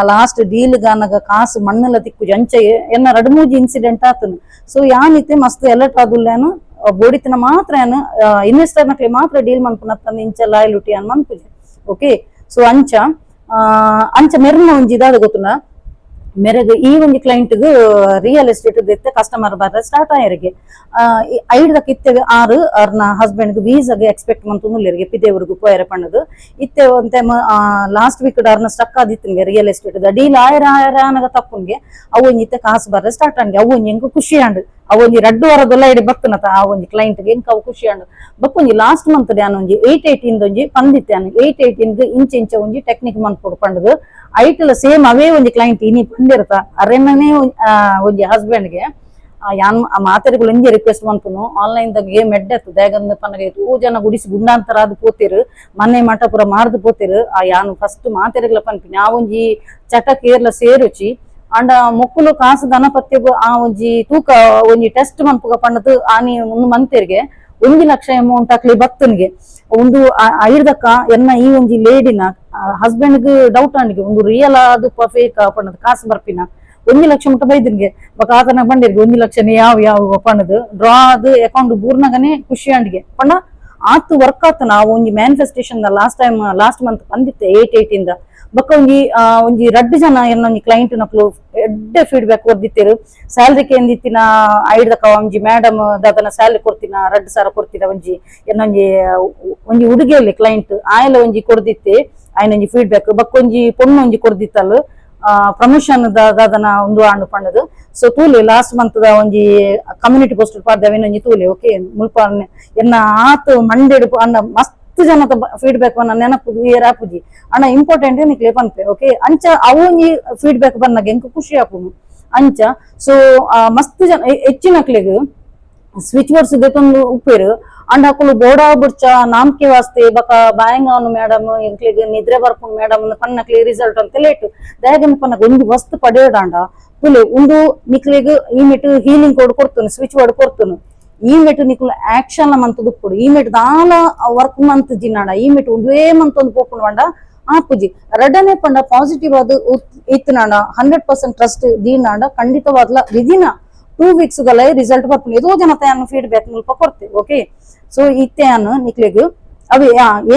ಲಾಸ್ಟ್ ಡೀಲ್ ಗಾನಗ ಕಾಸು ಮಣ್ಣೆಲ್ಲ ತಿಕ್ಕು ಜಂಚ ಎನ್ನ ರಡ್ ಮೂಜಿ ಇನ್ಸಿಡೆಂಟ್ ಆತನು ಸೊ ಯಾನಿತ್ತೆ ಮಸ್ತ್ ಎಲರ್ಟ್ ಆದುಲ್ಲೇನು ಬೋಡಿತನ ಮಾತ್ರ ಏನು ಇನ್ವೆಸ್ಟರ್ ನಕ್ಲೆ ಮಾತ್ರ ಡೀಲ್ ಮನ್ಪುನತ್ತನ ಇಂಚ ಲಾಯಲ್ಟಿ ಅನ್ ಮನ್ಪುಜೆ ಓಕೆ ಸೊ ಅಂಚ ಆ, ಅಂಚ ಮೆರ್ನ ಒಂಜಿ ಇದಾದ ಗೊತ್ತುನ ಮೆರೆಗ್ ಈ ಒಂದು ಕ್ಲೈಂಟ್ ರಿಯಲ್ ಎಸ್ಟೇಟ್ ಇತ್ತೆ ಕಸ್ಟಮರ್ ಬರ್ರೆ ಸ್ಟಾರ್ಟ್ ಆಯರಿಗೆ ಐಡ್ದಕ್ ಇತ್ತೆ ಆರು ಅವ್ರನ್ನ ಹಸ್ಬೆಂಡ್ ವೀಸಾಗೆ ಎಕ್ಸ್ಪೆಕ್ಟ್ ಮಂತುನುಲ್ಲೆರಿಗೆ ಪಿದೇವ್ರಿಗೂ ಪೋಯರೆ ಪಣ್ಣದು. ಇತ್ತೆ ಒಂತೆ ಲಾಸ್ಟ್ ವೀಕ್ ಅವ್ರನ್ನ ಸ್ಟಕ್ ಆದಿತ್ತಂಗೆ ರಿಯಲ್ ಎಸ್ಟೇಟ್ ಡೀಲ್ ಆಯರ ಆಯರ ಅನ್ನಗ ತಪ್ಪಂಗೆ ಅವು ಇತ್ತೆ ಕಾಸು ಬರ್ರೆ ಸ್ಟಾರ್ಟ್ ಆನ್ಗೆ ಅವು ಹೆಂಗ ಖುಷಿ ಆಂಡ್. ಅವೊಂಜಿ ರಡ್ಡು ವಾರದಲ್ಲ ಬತ್ತನತ ಆ ಒಂಜಿ ಕ್ಲೈಂಟ್ಗೆ ಎಂಕ್ ಅವು ಖುಷಿ ಆಂಡ್. ಬಕ್ಕೊಂಜಿ ಲಾಸ್ಟ್ ಮಂತ್ ಡ್ಯಾನ್ ಒಂಜಿ ಏಟ್ ಏಯ್ಟೀನ್ ಒಂಜಿ ಪಂದಿತ್ತೆ ಅನ್ ಏಟ್ ಏಯ್ಟೀನ್ ಇಂಚ ಇಂಚ ಒಂಜಿ ಟೆಕ್ನಿಕ್ ಮಂತ್ ಪಂಡದು ಐಟಲ್ ಸೇಮ್ ಅವೇ ಒಂಜಿ ಕ್ಲೈಂಟ್ ಇನಿ ಪಂದಿರ್ತ ಅರೆನೇ ಒಂಜಿ ಹಸ್ಬೆಂಡ್ಗೆ ಯಾನ್, ಆ ಮಾತೆರೆಗಳು ಒಂಜಿ ರಿಕ್ವೆಸ್ಟ್ ಮನ್ಪುನು ಆನ್ಲೈನ್ ದಾಗ ಗೇಮ್ ಎಡ್ಡೆತ್ತು ದಾಗಂದ ಪನ್ನಗ ಓ ಜನ ಗುಡಿಸಿ ಗುಂಡಾಂತರ ಅದು ಪೋತಿರು. ಮನೆ ಮಠಪುರ ಮಾರ್ದು ಪೋತಿರು. ಆ, ಯಾನ್ ಫಸ್ಟ್ ಮಾತೆರೆಗಳ ಪನ್ಪಿನಿ. ಆ ಒಂಜಿ ಚಟ ಕೇರ್ಲ ಸೇರುಚಿ. ಅಂಡ ಮೊಕ್ಕುಲು ಕಾಸು ದನಪತ್ಯಗು ಆ ಒಂಜಿ ತೂಕ ಒಂಜಿ ಟೆಸ್ಟ್ ಮನ್ಪುಗ ಪಂಡದು ಆನಿ ಒಂದು ಮಂತೆರ್ಗೆ ಒಂದು ಲಕ್ಷ ಅಮೌಂಟ್ ಹಾಕ್ಲಿ ಭಕ್ತನಿಗೆ ಒಂದು ಐರ್ದಕ್ಕ ಎನ್ನ ಈ ಒಂಜಿ ಲೇಡಿನ ಹಸ್ಬೆಂಡ್ ಡೌಟ್ ಅಂಡಿಗೆ ಒಂದು ರಿಯಲ್ ಆದ್ ಫೇಕ್ ಪಣ್ಣದು ಕಾಸು ಬರ್ಪಿನ. ಒಂದು ಲಕ್ಷ ಮುಟ್ಟ ಬೈದನ್ಗೆ ಬಕ ಆತನ ಬಂಡಿರ್ಗೆ ಒಂದು ಲಕ್ಷನೇ ಯಾವ ಯಾವ ಡ್ರಾ ಅದು ಅಕೌಂಟ್ ಬೂರ್ನಾಗನೆ ಖುಷಿ ಆಂಡಿಗೆ. ಪಣ್ಣ ಆತು ವರ್ಕ್ ಆತನ ಒಂಜಿ manifestation last time last month ಬಂದಿತ್ತೆ eight eight ಇಂದ. ಬೊಕ್ಕ ಒಂಜಿ ಒಂಜಿ ರಡ್ಡ್ ಜನ ಎನ್ನ ಒಂಜಿ ಕ್ಲೈಂಟ್ ನಕ್ಲು ಎಡ್ಡೆ ಫೀಡ್ಬ್ಯಾಕ್ ಕೊರ್ದಿತ್ತೇರು ಸ್ಯಾಲ್ರಿ ಕೇಂದಿತ್ತಿನ ಐಡ್ದಕ ಒಂಜಿ ಮೇಡಮ್ ದಾದನ ಸ್ಯಾಲ್ರಿ ಕೊಡ್ತಿನ, ರಡ್ಡ್ ಸಾರ ಕೊರ್ತಿನ ಒಂಜಿ ಎನ್ನ ಒಂಜಿ ಒಂಜಿ ಉಡುಗೆಯಲ್ಲಿ ಕ್ಲೈಂಟ್ ಆಯಲ ಒಂಜಿ ಕೊಡ್ದಿತ್ತೆ, ಆಯ್ನ ಒಂಜಿ ಫೀಡ್ಬ್ಯಾಕ್ ಬಕ್ಕ ಒಂಜಿ ಪೊಣ್ಣು ಒಂಜಿ ಪ್ರಮೋಷನ್ ಪ್ರಮೋಷನ್ ದಾದನ ಒಂದು ಆಂಡು ಪಂಡದು ಸೊ ತೂಲೆ ಲಾಸ್ಟ್ ಮಂತ್ ದ ಒಂಜಿ ಕಮ್ಯುನಿಟಿ ಪೋಸ್ಟ್ ಪಾಡ್ದವಿನ ಒಂಜಿ ತೂಲೆ ಓಕೆ ಮುಲ್ಪ ಎನ್ನ ಆತು, ಮಂಡೆಡು ಅನ್ನ ಮಸ್ತ್ ಜನದ ಫೀಡ್ಬ್ಯಾಕ್ ಬನ್ನ ನೆನಪು ಏರ್ ಆಪುಜಿ ಅಣ್ಣ ಇಂಪಾರ್ಟೆಂಟ್ ನಿಕ್ಲೆ ಪನ್ಪೆ ಓಕೆ ಅಂಚ ಅವು ಒಂಜಿ ಫೀಡ್ಬ್ಯಾಕ್ ಬನ್ನಾಗ ಎಂಕ್ ಖುಷಿ ಆಪುನು ಅಂಚ ಸೊ ಮಸ್ತ್ ಜನ ಹೆ- ಹೆಚ್ಚಿನಕ್ಲೆಗ್ ಸ್ವಿಚ್ ಬೋರ್ಡ್ಸ್ ದೆತೊಂದು ಉಪ್ಪೇರು ಅಂಡ್ ಹಾಕಲು ಬೋಡ ಬುಡ್ಚ ನಾಮ್ಕೆ ವಾಸ್ತೆ ಬಕ ಬಾಯಂಗ ಅವನು ಮೇಡಮ್ ಎಂಕ್ಲಿಗ್ ನಿದ್ರೆ ಬರ್ಪುಂಡು ಮೇಡಮ್ ಪನ್ನಕ್ಲಿ ರಿಸಲ್ಟ್ ಅಂತ ಲೇಟ್ ದಾಯಗನ್ ಪನ್ನಗ ಒಂದು ವಸ್ತು ಪಡೆಯೋಡಾಂಡ ತುಲೆ ಒಂದು ನಿಕ್ಲಿಗ್ ಈ ಮೆಟ್ ಹೀಲಿಂಗ್ ಕೋಡ್ ಕೊಡ್ತುನು ಸ್ವಿಚ್ ಬೋರ್ಡ್ ಕೊಡ್ತುನು ಮೆಟ್ ನಿಕ್ಲು ಆಕ್ಷನ್ ಮಂತ್ ದುಪ್ಪುಡು ಈ ಮೆಟ್ ದಾಲ ವರ್ಕ್ ಮಂತ್ ಜಿನ್ನಾಡ ಈ ಮೆಟ್ ಒಂದೇ ಬಂಡ ಆಪುಜಿ ರಡನೆ ಪಂಡ ಪಾಸಿಟಿವ್ ಅದು ಇತ್ತನಾಡ ಹಂಡ್ರೆಡ್ ಪರ್ಸೆಂಟ್ ಟ್ರಸ್ಟ್ ದೀನಾಡ ಖಂಡಿತವಾಗ್ಲ ವಿದಿನ ಟೂ ವೀಕ್ಸ್ ಗಲೈ ರಿಸಲ್ಟ್ ಬರ್ತೀನಿ ಎದೋ ಜನ ತಯಾನು ಫೀಡ್ಬ್ಯಾಕ್ ಮುಲ್ಪ ಕೊಡ್ತೆ. ಓಕೆ ಸೊ ಇತ್ತೆಯನ್ನು ನಿಕ್ಲೆಗ್ ಅವು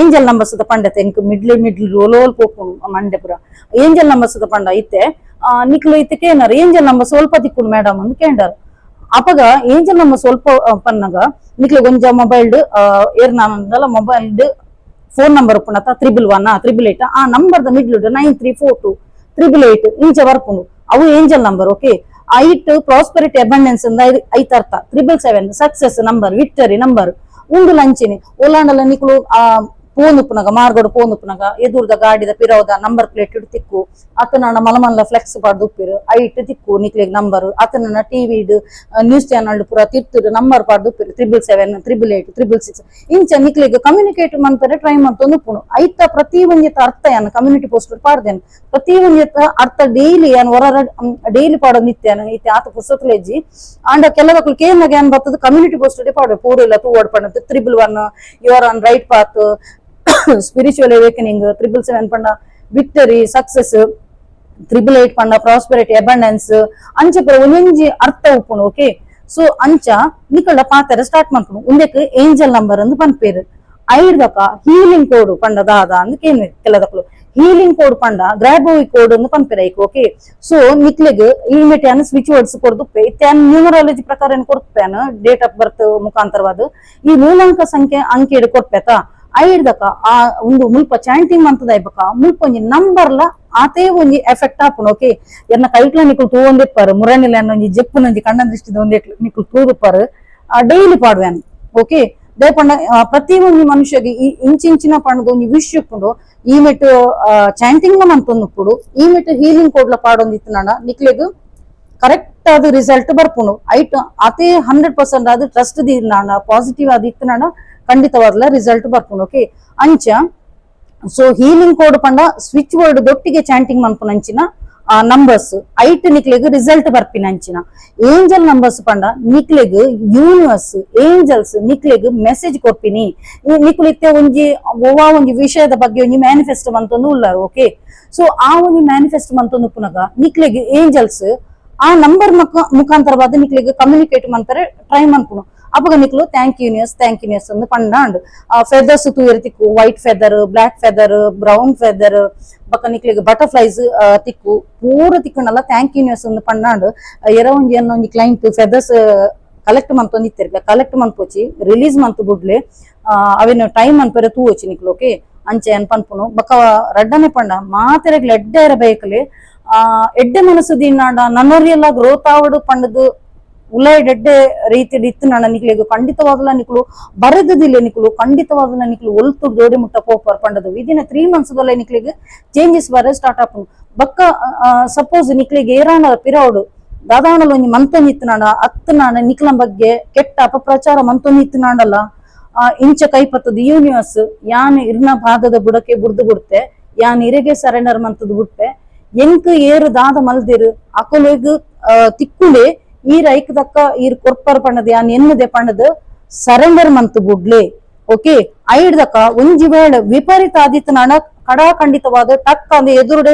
ಏಂಜಲ್ ನಂಬರ್ಸ್ ಪಂಡ ತೆನ್ಕು ಮಿಡ್ಲ್ ಮಿಡ್ಲ್ ರೋಲೋಲ್ ಪೋಪುಂಡು ಮಂಡೆ ಪುರ. ಏಂಜಲ್ ನಂಬರ್ಸ್ ಪಂಡ ಇತ್ತೆ. ನಿಕ್ಲು ಇತ್ತಕ್ಕೆ ಏನಾರ ಏಂಜಲ್ ನಂಬರ್ ಸ್ವಲ್ಪ ತಿಕ್ಕುಂಡು ಮೇಡಮ್ ಅಂದ್ ಕೇಂಡಾರು ಅಪಗ ಏಂಜಲ್ ನಂಬರ್ ಸ್ವಲ್ಪ ಆ, ಪನ್ನಗ ನಿಕ್ಲೆ ಒಂಜ ಮೊಬೈಲ್ ಏರ್ ನಾನಲ್ಲ ಮೊಬೈಲ್ ಫೋನ್ ನಂಬರ್ ಪುನತ ತ್ರಿಬಲ್ ಒನ್ ತ್ರಿಬಲ್ ಏಟ್ ಆ number the middle nine three four two triple eight ಇಂಚ ಬರ್ಪುಂಡು ಅವು ಏಂಜಲ್ ನಂಬರ್ ಓಕೆ ಐಟ್ ಪ್ರಾಸ್ಪರಿಟಿ ಅಬಂಡೆನ್ಸ್ ಅಂದ ಐತ್ ಅರ್ಥ triple seven success number victory number ಉಂಡು ಲಂಚಿನಿ ಒಲಾಂಡಲ ನಿಕ್ಲು ಆ ಪೋನ್ ಉಪ್ಪುನಗ ಮಾರ್ಗೋಡು ಪೋನ್ ಉಪ್ಪುನಗ ಎದುರ್ದ ಗಾಡಿದ ಪಿರೋದ ನಂಬರ್ ಪ್ಲೇಟ್ ಇಡ್ ತಿಕ್ಕು. ಅತನ ಮಲಮಲ್ಲ ಫ್ಲೆಕ್ಸ್ ಪಾಡ್ದು ಉಪ್ಪಿರು. ಐಟ್ ತಿಕ್ಕು ನಿಕ್ಲೆಗ್ ನಂಬರ್ ಅತನ ಟಿವಿ ನ್ಯೂಸ್ ಚಾನಲ್ ಪೂರ ತಿರ್ತಿರು ನಂಬರ್ ಪಾಡ್ದು ಉಪ್ಪಿರು. Triple seven triple eight triple six ಇಂಚ ನಿಕ್ಲೆಗ್ ಕಮ್ಯುನಿಕೇಟ್ ಮಂತರೆ ಟ್ರೈ ಮಾಡ್ತೊಂದು ಉಪ್ಪುನು. ಐತ ಪ್ರತಿ ಒಂಜಿತ ಅರ್ಥ ಯಾನ ಕಮ್ಯುನಿಟಿ ಪೋಸ್ಟ್ ಪಾಡ್ದೇನು? ಪ್ರತಿ ಒಂಜಿತ ಅರ್ಥ ಡೈಲಿ ಯಾನ್ ಹೊರ ಡೈಲಿ ಪಾಡೋ ನಿತ್ಯಾನ ಇತ್ತೆ ಆತ ಪುಸ್ತಕಲೇಜಿ ಆಂಡ ಕೆಲವಕ್ಲು ಕೇಂದ್ರ ಏನ್ ಬರ್ತದ? ಕಮ್ಯುನಿಟಿ ಪೋಸ್ಟ್ ಪಾಡ್ವೆ. ಪೂರ ಇಲ್ಲ ತೂ ಪಣ್ಣದು triple one your on right path spiritual awakening triple seven ಪಂಡ ವಿಕ್ಟರಿ ಸಕ್ಸಸ್ ತ್ರಿಬಲ್ ಏಟ್ ಪಂಡ ಪ್ರಾಸ್ಪರಿಟಿ ಅಬಂಡೆನ್ಸ್ ಅಂಚ ಪುರ ಒಂಜೊಂಜಿ ಅರ್ಥ ಉಪ್ಪುನು ಓಕೆ ಸೊ ಅಂಚ ನಿಕಲ್ಡ ಪಾತ್ರ ಸ್ಟಾರ್ಟ್ ಮಾಡ್ಕೊಂಡು ಒಂದಕ್ಕೆ ಏಂಜಲ್ ನಂಬರ್ ಅಂದ್ ಪನ್ಪೇರು ಐಡ್ದಕ ಹೀಲಿಂಗ್ ಕೋಡ್ ಪಂಡ ದಾದ ಅಂದ್ ಕೇನು ಕೆಲದಕ್ಲು ಹೀಲಿಂಗ್ ಕೋಡ್ ಪಂಡ ಗ್ರಾಬೋವಿ ಕೋಡ್ ಅಂದ್ ಪನ್ಪೇರ ಐಕ್ ಓಕೆ ಸೊ ನಿಕ್ಲೆಗ್ ಈ ಮೆಟ್ಯಾನ್ ಸ್ವಿಚ್ ವರ್ಡ್ಸ್ ಕೊಡ್ದುಪ್ಪೆ ಇತ್ಯಾನ್ ನ್ಯೂಮರಾಲಜಿ ಪ್ರಕಾರ ಏನ್ ಕೊಡ್ಪೇನ ಡೇಟ್ ಆಫ್ ಬರ್ತ್ ಮುಖಾಂತರವಾದ ಈ ಮೂಲಾಂಕ ಸಂಖ್ಯೆ ಅಂಕಿ ಕೊಡ್ಪೇತ ಐಡ್ದಕ ಆ ಒಂದು ಮುಲ್ಪ ಚಾಂಟಿಂಗ್ ಮಂತದ ಐಬಕ ಮುಲ್ಪ ಒಂಜಿ ನಂಬರ್ಲ ಆತೇ ಒಂಜಿ ಎಫೆಕ್ಟ್ ಆಪುನು ಓಕೆ? ಎನ್ನ ಕೈಟ್ಲ ನಿಕುಲು ತೂವೊಂದಿಪ್ಪರು ಮುರಣಿಲ ಒಂಜಿ ಜೆಪ್ಪುನೊಂಜಿ ಕಣ್ಣ ದೃಷ್ಟಿದ ಒಂದೇಟ್ಲು ನಿಕುಲು ತೂದುಪ್ಪರು ಡೈಲಿ ಪಾಡ್ವೇನ್ ಓಕೆ? ದೇಪಂಡ ಆ, ಪ್ರತಿ ಒಂಜಿ ಮನುಷ್ಯಗೆ ಈ ಇಂಚಿಂಚಿನ ಪಂಡದ ಒಂಜಿ ವಿಶ್ ಇಪ್ಪುಂಡು ಈ ಮೆಟ್ ಚಾಂಟಿಂಗ್ನ ಮಂತೊಂದುಪ್ಪುಡು ಈ ಮೆಟ್ ಹೀಲಿಂಗ್ ಕೋಡ್ಲ ಪಾಡೊಂದಿತ್ತು ನಾಡ ನಿಕ್ಲೆಗ್ ಕರೆಕ್ಟ್ ಅದು ರಿಸಲ್ಟ್ ಬರ್ಪುಂಡು ಐಟ್ ಅದೇ ಹಂಡ್ರೆಡ್ ಪರ್ಸೆಂಟ್ ಅದು ಟ್ರಸ್ಟ್ ದಿ ನಾಡ ಪಾಸಿಟಿವ್ ಅದು ಇತ್ತು ನಾಡ ಖಂಡಿತವಾಗ್ಲ ರಿಸಲ್ಟ್ ಬರ್ಪುಂಡು ಓಕೆ ಅಂಚ ಸೊ ಹೀಲಿಂಗ್ ಕೋಡ್ ಪಂಡ ಸ್ವಿಚ್ ವರ್ಡ್ ದೊಟ್ಟಿಗೆ ಚಾಂಟಿಂಗ್ ಮನ್ಪುನ ಅಂಚಿನ ನಂಬರ್ಸ್ ಐಟ್ ನಿಕ್ಲೆಗ್ ರಿಸಲ್ಟ್ ಬರ್ಪಿನ ಅಂಚಿನ. ಏಂಜಲ್ ನಂಬರ್ಸ್ ಪಂಡ ನಿಕ್ಲೆಗ್ ಯೂನಿವರ್ಸ್ ಏಂಜಲ್ಸ್ ನಿಕ್ಲೆಗ್ ಮೆಸೇಜ್ ಕೊರ್ಪಿನಿ ನಿಕ್ಲಿತ್ತೆ ಒಂಜಿ ಒವಾ ಒಂಜಿ ವಿಷಯದ ಬಗ್ಗೆ ಒಂಜಿ ಮ್ಯಾನಿಫೆಸ್ಟ್ ಮಂತೊಂದು ಉಳ್ಳಾರು ಓಕೆ ಸೊ ಆ ಒಂಜಿ ಮ್ಯಾನಿಫೆಸ್ಟ್ ಮಂತೊಂದು ಪುನಗ ನಿಕ್ಲೆಗ್ ಏಂಜಲ್ಸ್ ಆ ನಂಬರ್ ಮುಖಾಂತರ ಮುಖಾಂತರವಾದ ನಿಕ್ಲೆಗ್ ಕಮ್ಯುನಿಕೇಟ್ ಮಾಡ್ತಾರೆ ಟ್ರೈ ಮನ್ಪುನು ಅವಾಗ ನಿಕ್ಲು ಥ್ಯಾಂಕ್ ಯೂನಿಯರ್ಸ್ ಥ್ಯಾಂಕ್ ಯೂನಿಯರ್ಸ್ ಅಂದ್ ಪಂಡಾಂಡ್ ಫೆದರ್ಸ್ ತೂಯರ್ ತಿಕ್ಕು white feather black feather brown feather ಬಕ್ಕ ನಿಕ್ಲಿಗೆ ಬಟರ್ಫ್ಲೈಸ್ ತಿಕ್ಕು. ಪೂರ ತಿಕ್ಕಂಡಲ್ಲ ಥ್ಯಾಂಕ್ ಯೂನಿಯರ್ಸ್ ಅಂದ್ ಪಂಡಾಂಡ್ ಎರ ಒಂಜಿ ಅನ್ನೋ ಒಂಜಿ ಕ್ಲೈಂಟ್ ಫೆದರ್ಸ್ ಕಲೆಕ್ಟ್ ಮಂತೊಂದಿತ್ತಿರ್ಗ ಕಲೆಕ್ಟ್ ಮನ್ಪೋಚಿ ರಿಲೀಸ್ ಮಂತ್ ಬುಡ್ಲೆ. ಅವೇನು ಟೈಮ್ ಅನ್ಪರೆ ತೂವೋಚಿ ನಿಕ್ಲು, ಓಕೆ? ಅಂಚೆ ಅನ್ಪನ್ಪುನು ಬಕ ರಡ್ಡನೆ ಪಂಡ. ಮಾತೆರೆಗ್ಲ ಎಡ್ಡೆ ಇರಬೇಕಲೆ ಆ ಎಡ್ಡೆ ಮನಸ್ಸು ದಿನಾಂಡ ನನ್ನೊರಿಯೆಲ್ಲ ಗ್ರೋತಾವಡು ಪಂಡದು ಉಲಾಯ್ಡ್ ರೀತಿಯಲ್ಲಿ ರೀತಿ ಇತ್ತು ನನ್ನ ನಿಕ್ಲಿಗೆ ಖಂಡಿತವಾಗಲ ನಿಕ್ಲು. ಬರೆದದಿಲ್ಲ ನಿಕ್ಲು. ಖಂಡಿತವಾಗಲ ನಿಕ್ಲು. ಒಲ್ತು ಜೋಡಿ ಮುಟ್ಟ ಪೋಪರ್ ಪಂಡದು. ವಿದಿನ ತ್ರೀ ಮಂತ್ಸ್ ನಿಕ್ಲಿಗೆ ಚೇಂಜಸ್ ಬರ ಸ್ಟಾರ್ಟ್ ಆಪ್ ಬಕ್ಕ ಸಪೋಸ್ ನಿಕ್ಲಿಗೆ ಏರಾಣ ಪಿರವಡು. ದಾದಾಣಲ ಒಂಜಿ ಮಂತೊಂದು ಅತ್ತ ನಾಣ ನಿಕ್ಲ ಬಗ್ಗೆ ಕೆಟ್ಟ ಅಪಪ್ರಚಾರ ಮಂತೊಂದು ಇತ್ತನಾಂಡಲ್ಲ ಇಂಚ ಕೈಪತ್ತದ ಯೂನಿವರ್ಸ್ ಯಾನ್ ಇರ್ನ ಪಾದದ ಬುಡಕ್ಕೆ ಬುಡ್ದು ಬಿಡ್ತೆ. ಯಾನ್ ಇರೆಗೆ ಸರೆಂಡರ್ ಮಂತದ್ ಬಿಡ್ಪೆ ಎಂಕ್ ಏರು ದಾದ ಮಲ್ದಿರು ಅಕುಲೆಗ್ ತಿಕ್ಕುಲೆ ಈರ್ ಐಕ್ ದಕ್ಕ ಈರ್ ಕೊರ್ಪರ್ ಪಣ್ಣದ ಯಾನ್ ಎನ್ನದೆ ಪಣ್ಣದ ಸರೆಂಡರ್ ಮಂತ್ ಬುಡ್ಲೆ ಓಕೆ ಐಡ್ ದಕ್ಕ ಒಂಜಿ ವೇಳೆ ವಿಪರೀತ ಆದಿತ್ತು ನಾಡ ಕಡಾಖಂಡಿತವಾದ ಟಕ್ ಅಂದ ಎದುರುಡೆ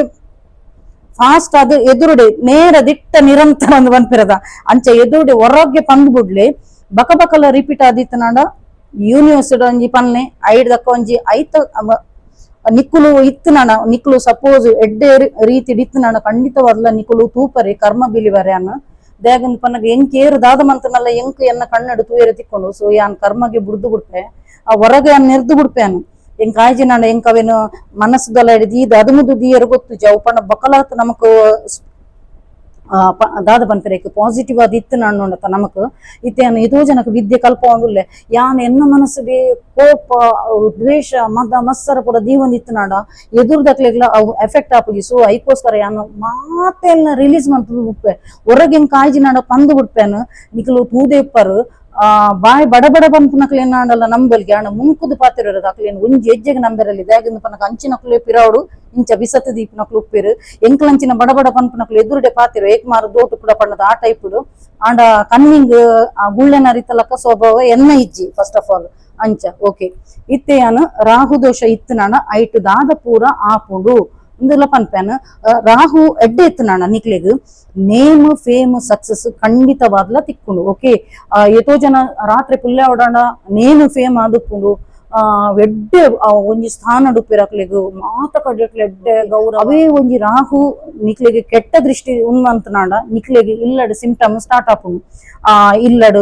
ಫಾಸ್ಟ್ ಅದು ಎದುರುಡೆ ನೇರ ದಿಟ್ಟ ನಿರಂತರ ಅಂದ್ ಬಂದ್ಪಿರದ ಅಂಚ ಎದುರುಡೆ ಹೊರಗೆ ಪಂದ್ ಬಿಡ್ಲಿ ಬಕ ಬಕಲ ರಿಪೀಟ್ ಆದಿತ್ತು ನಾಡ ಯೂನಿವರ್ಸಿಟಿ ಒಂಜಿ ಪನ್ನೆ ಐಡ್ ದಕ್ಕ ಒಂಜಿ ಐತ ಅವ- ನಿಕ್ಕುಲು ಇತ್ತು ನಿಕ್ಕುಲು ಸಪೋಸ್ ಎಡ್ಡೆ ರೀತಿ ಇತ್ತು ಖಂಡಿತ ಖಂಡಿತವಾದ್ಲ ನಿಕ್ಕುಲು ತೂಪರೆ, ಕರ್ಮ ಬಿಲಿವರೆ ಅನ್ನ. ದೇಗಂದ್ ಪನ್ನಗ ಎಂಕ್ ಏರು ದಾದ ಮಂತನಲ್ಲ ಎಂಕ್ ಎನ್ನ ಕಣ್ಣಡು ತೂಯರೆ ತಿಕ್ಕೊಂಡು ಸೊ ಯಾನ್ ಕರ್ಮಗೆ ಬುಡ್ದು ಬಿಡ್ಪೆ, ಆ ಹೊರಗೆ ಅನ್ ನೆರ್ದು ಬಿಡ್ಪೆ ಅನ್ನು. ಎಂಕ್ ಆಯ್ಜಿ ನಾಣ ಎಂಕ್ ಅವೇನು ಮನಸ್ಸುದಲ್ಲ ಹಿಡಿದು ಇದು ಅದುಮುದು ದಿಯರು ಗೊತ್ತು ಜವು ಪಂಡ ಬಕಲಾತ್ ನಮಕ್ ದಾದ ಪನ್ಪೆರೇಕ್ ಪಾಸಿಟಿವ್ ಆದ ಇತ್ತು ನಾನು ನೋಡತ್ತ ನಮಕ್. ಇತ್ತೇನು, ಇದೋ ಜನಕ್ ವಿದ್ಯೆ ಕಲ್ಪ ಒಂದುಲ್ಲೆ ಯಾನ್ ಎನ್ನ ಮನಸ್ಸಿಗೆ ಕೋಪ ಅವು ದ್ವೇಷ, ಮದ ಮತ್ಸರ ಪೂರ ಇತ್ತು ನಾಡ. ಎದುರ್ದಕ್ಲೆಗ್ಲ ಅವು ಎಫೆಕ್ಟ್ ಆಪುಜಿ ಸೊ ಐಕೋಸ್ಕರ ಯಾನು ಮಾತೆಲ್ಲ ರಿಲೀಸ್ ಮಾಡ್ತದ ಉಪ್ಪೆ. ಹೊರಗಿನ ಕಾಯ್ಜಿ ನಾಡ ಪಂದು ಬಿಡ್ಪೇನು. ನಿಕಲು ತೂದೇಪ್ಪರು. ಆ, ಬಾಯ್ ಬಡ ಬಡ ಪನ್ಪುನಕ್ಲೆ ನಾಡಲ್ಲ ನಂಬಲ್ಗೆ ಅಣ್ಣ ಮುಂಕುದು ಪಾತಿರೋರು ಅಕ್ಲೇನು ಒಂಜಿ ಹೆಜ್ಜೆಗೆ ನಂಬೆರಲ್ಲಿ ದಾಗಿಂದ ಪನಕ ಅಂಚಿನಕ್ಲೆ ಪಿರಾವಡು ಇಂಚ ಬಿಸತ್ ದೀಪ್ನಕ್ಲು ಉಪ್ಪಿರು. ಎಂಕ್ಲಂಚಿನ ಬಡ ಬಡ ಪನ್ಪುನಕ್ಲು ಎದುರುಡೆ ಪಾತಿರು ಏಕ್ ಮಾರು ದೋಟು ಕೂಡ ಪಣ್ಣದ ಆ ಟೈಪುಡು ಆಂಡ ಕನ್ನಿಂಗ್ ಗುಳ್ಳೆನ ರೀತಲಕ್ಕ ಸ್ವಭಾವ ಎನ್ನ ಇಜ್ಜಿ ಫಸ್ಟ್ ಆಫ್ ಆಲ್ ಅಂಚ ಓಕೆ ಇತ್ತೆ ಯಾನು ರಾಹು ದೋಷ ಇತ್ತು ನಾಣ ಐಟ್ ದಾದ ಪೂರ ಆಪುಂಡು. ಇಂದುಲ ಪನ್ಪೇನ ರಾಹು ಎಡ್ಡೆ ಎತ್ತು ನಾಣ ನಿಕ್ಲೆಗ್ ನೇಮ್ ಫೇಮ್ ಸಕ್ಸಸ್ ಖಂಡಿತವಾದ್ಲ ತಿಕ್ಕೊಂಡು ಓಕೆ ಎತೋ ಜನ ರಾತ್ರಿ ಪುಲ್ಲೆ ಓಡಾಂಡ ನೇಮ್ ಫೇಮ್ ಆದುಪ್ಪುಂಡು ಆ ಎಡ್ಡೆ ಒಂಜಿ ಸ್ಥಾನ ಡುಪ್ಪಿರಕ್ಲೆಗ್ ಮಾತ ಕಡ್ಯಕ್ಲೆ ಎಡ್ಡೆ, ಗೌರವ. ಅವೇ ಒಂಜಿ ರಾಹು ನಿಕ್ಲೆಗೆ ಕೆಟ್ಟ ದೃಷ್ಟಿ ಉನ್ನಂತನಾಂಡ ನಿಕ್ಲೆಗೆ ಇಲ್ಲಡ್ ಸಿಂಪ್ಟಮ್ ಸ್ಟಾರ್ಟ್ ಆಪುಂಡು. ಆ, ಇಲ್ಲಡು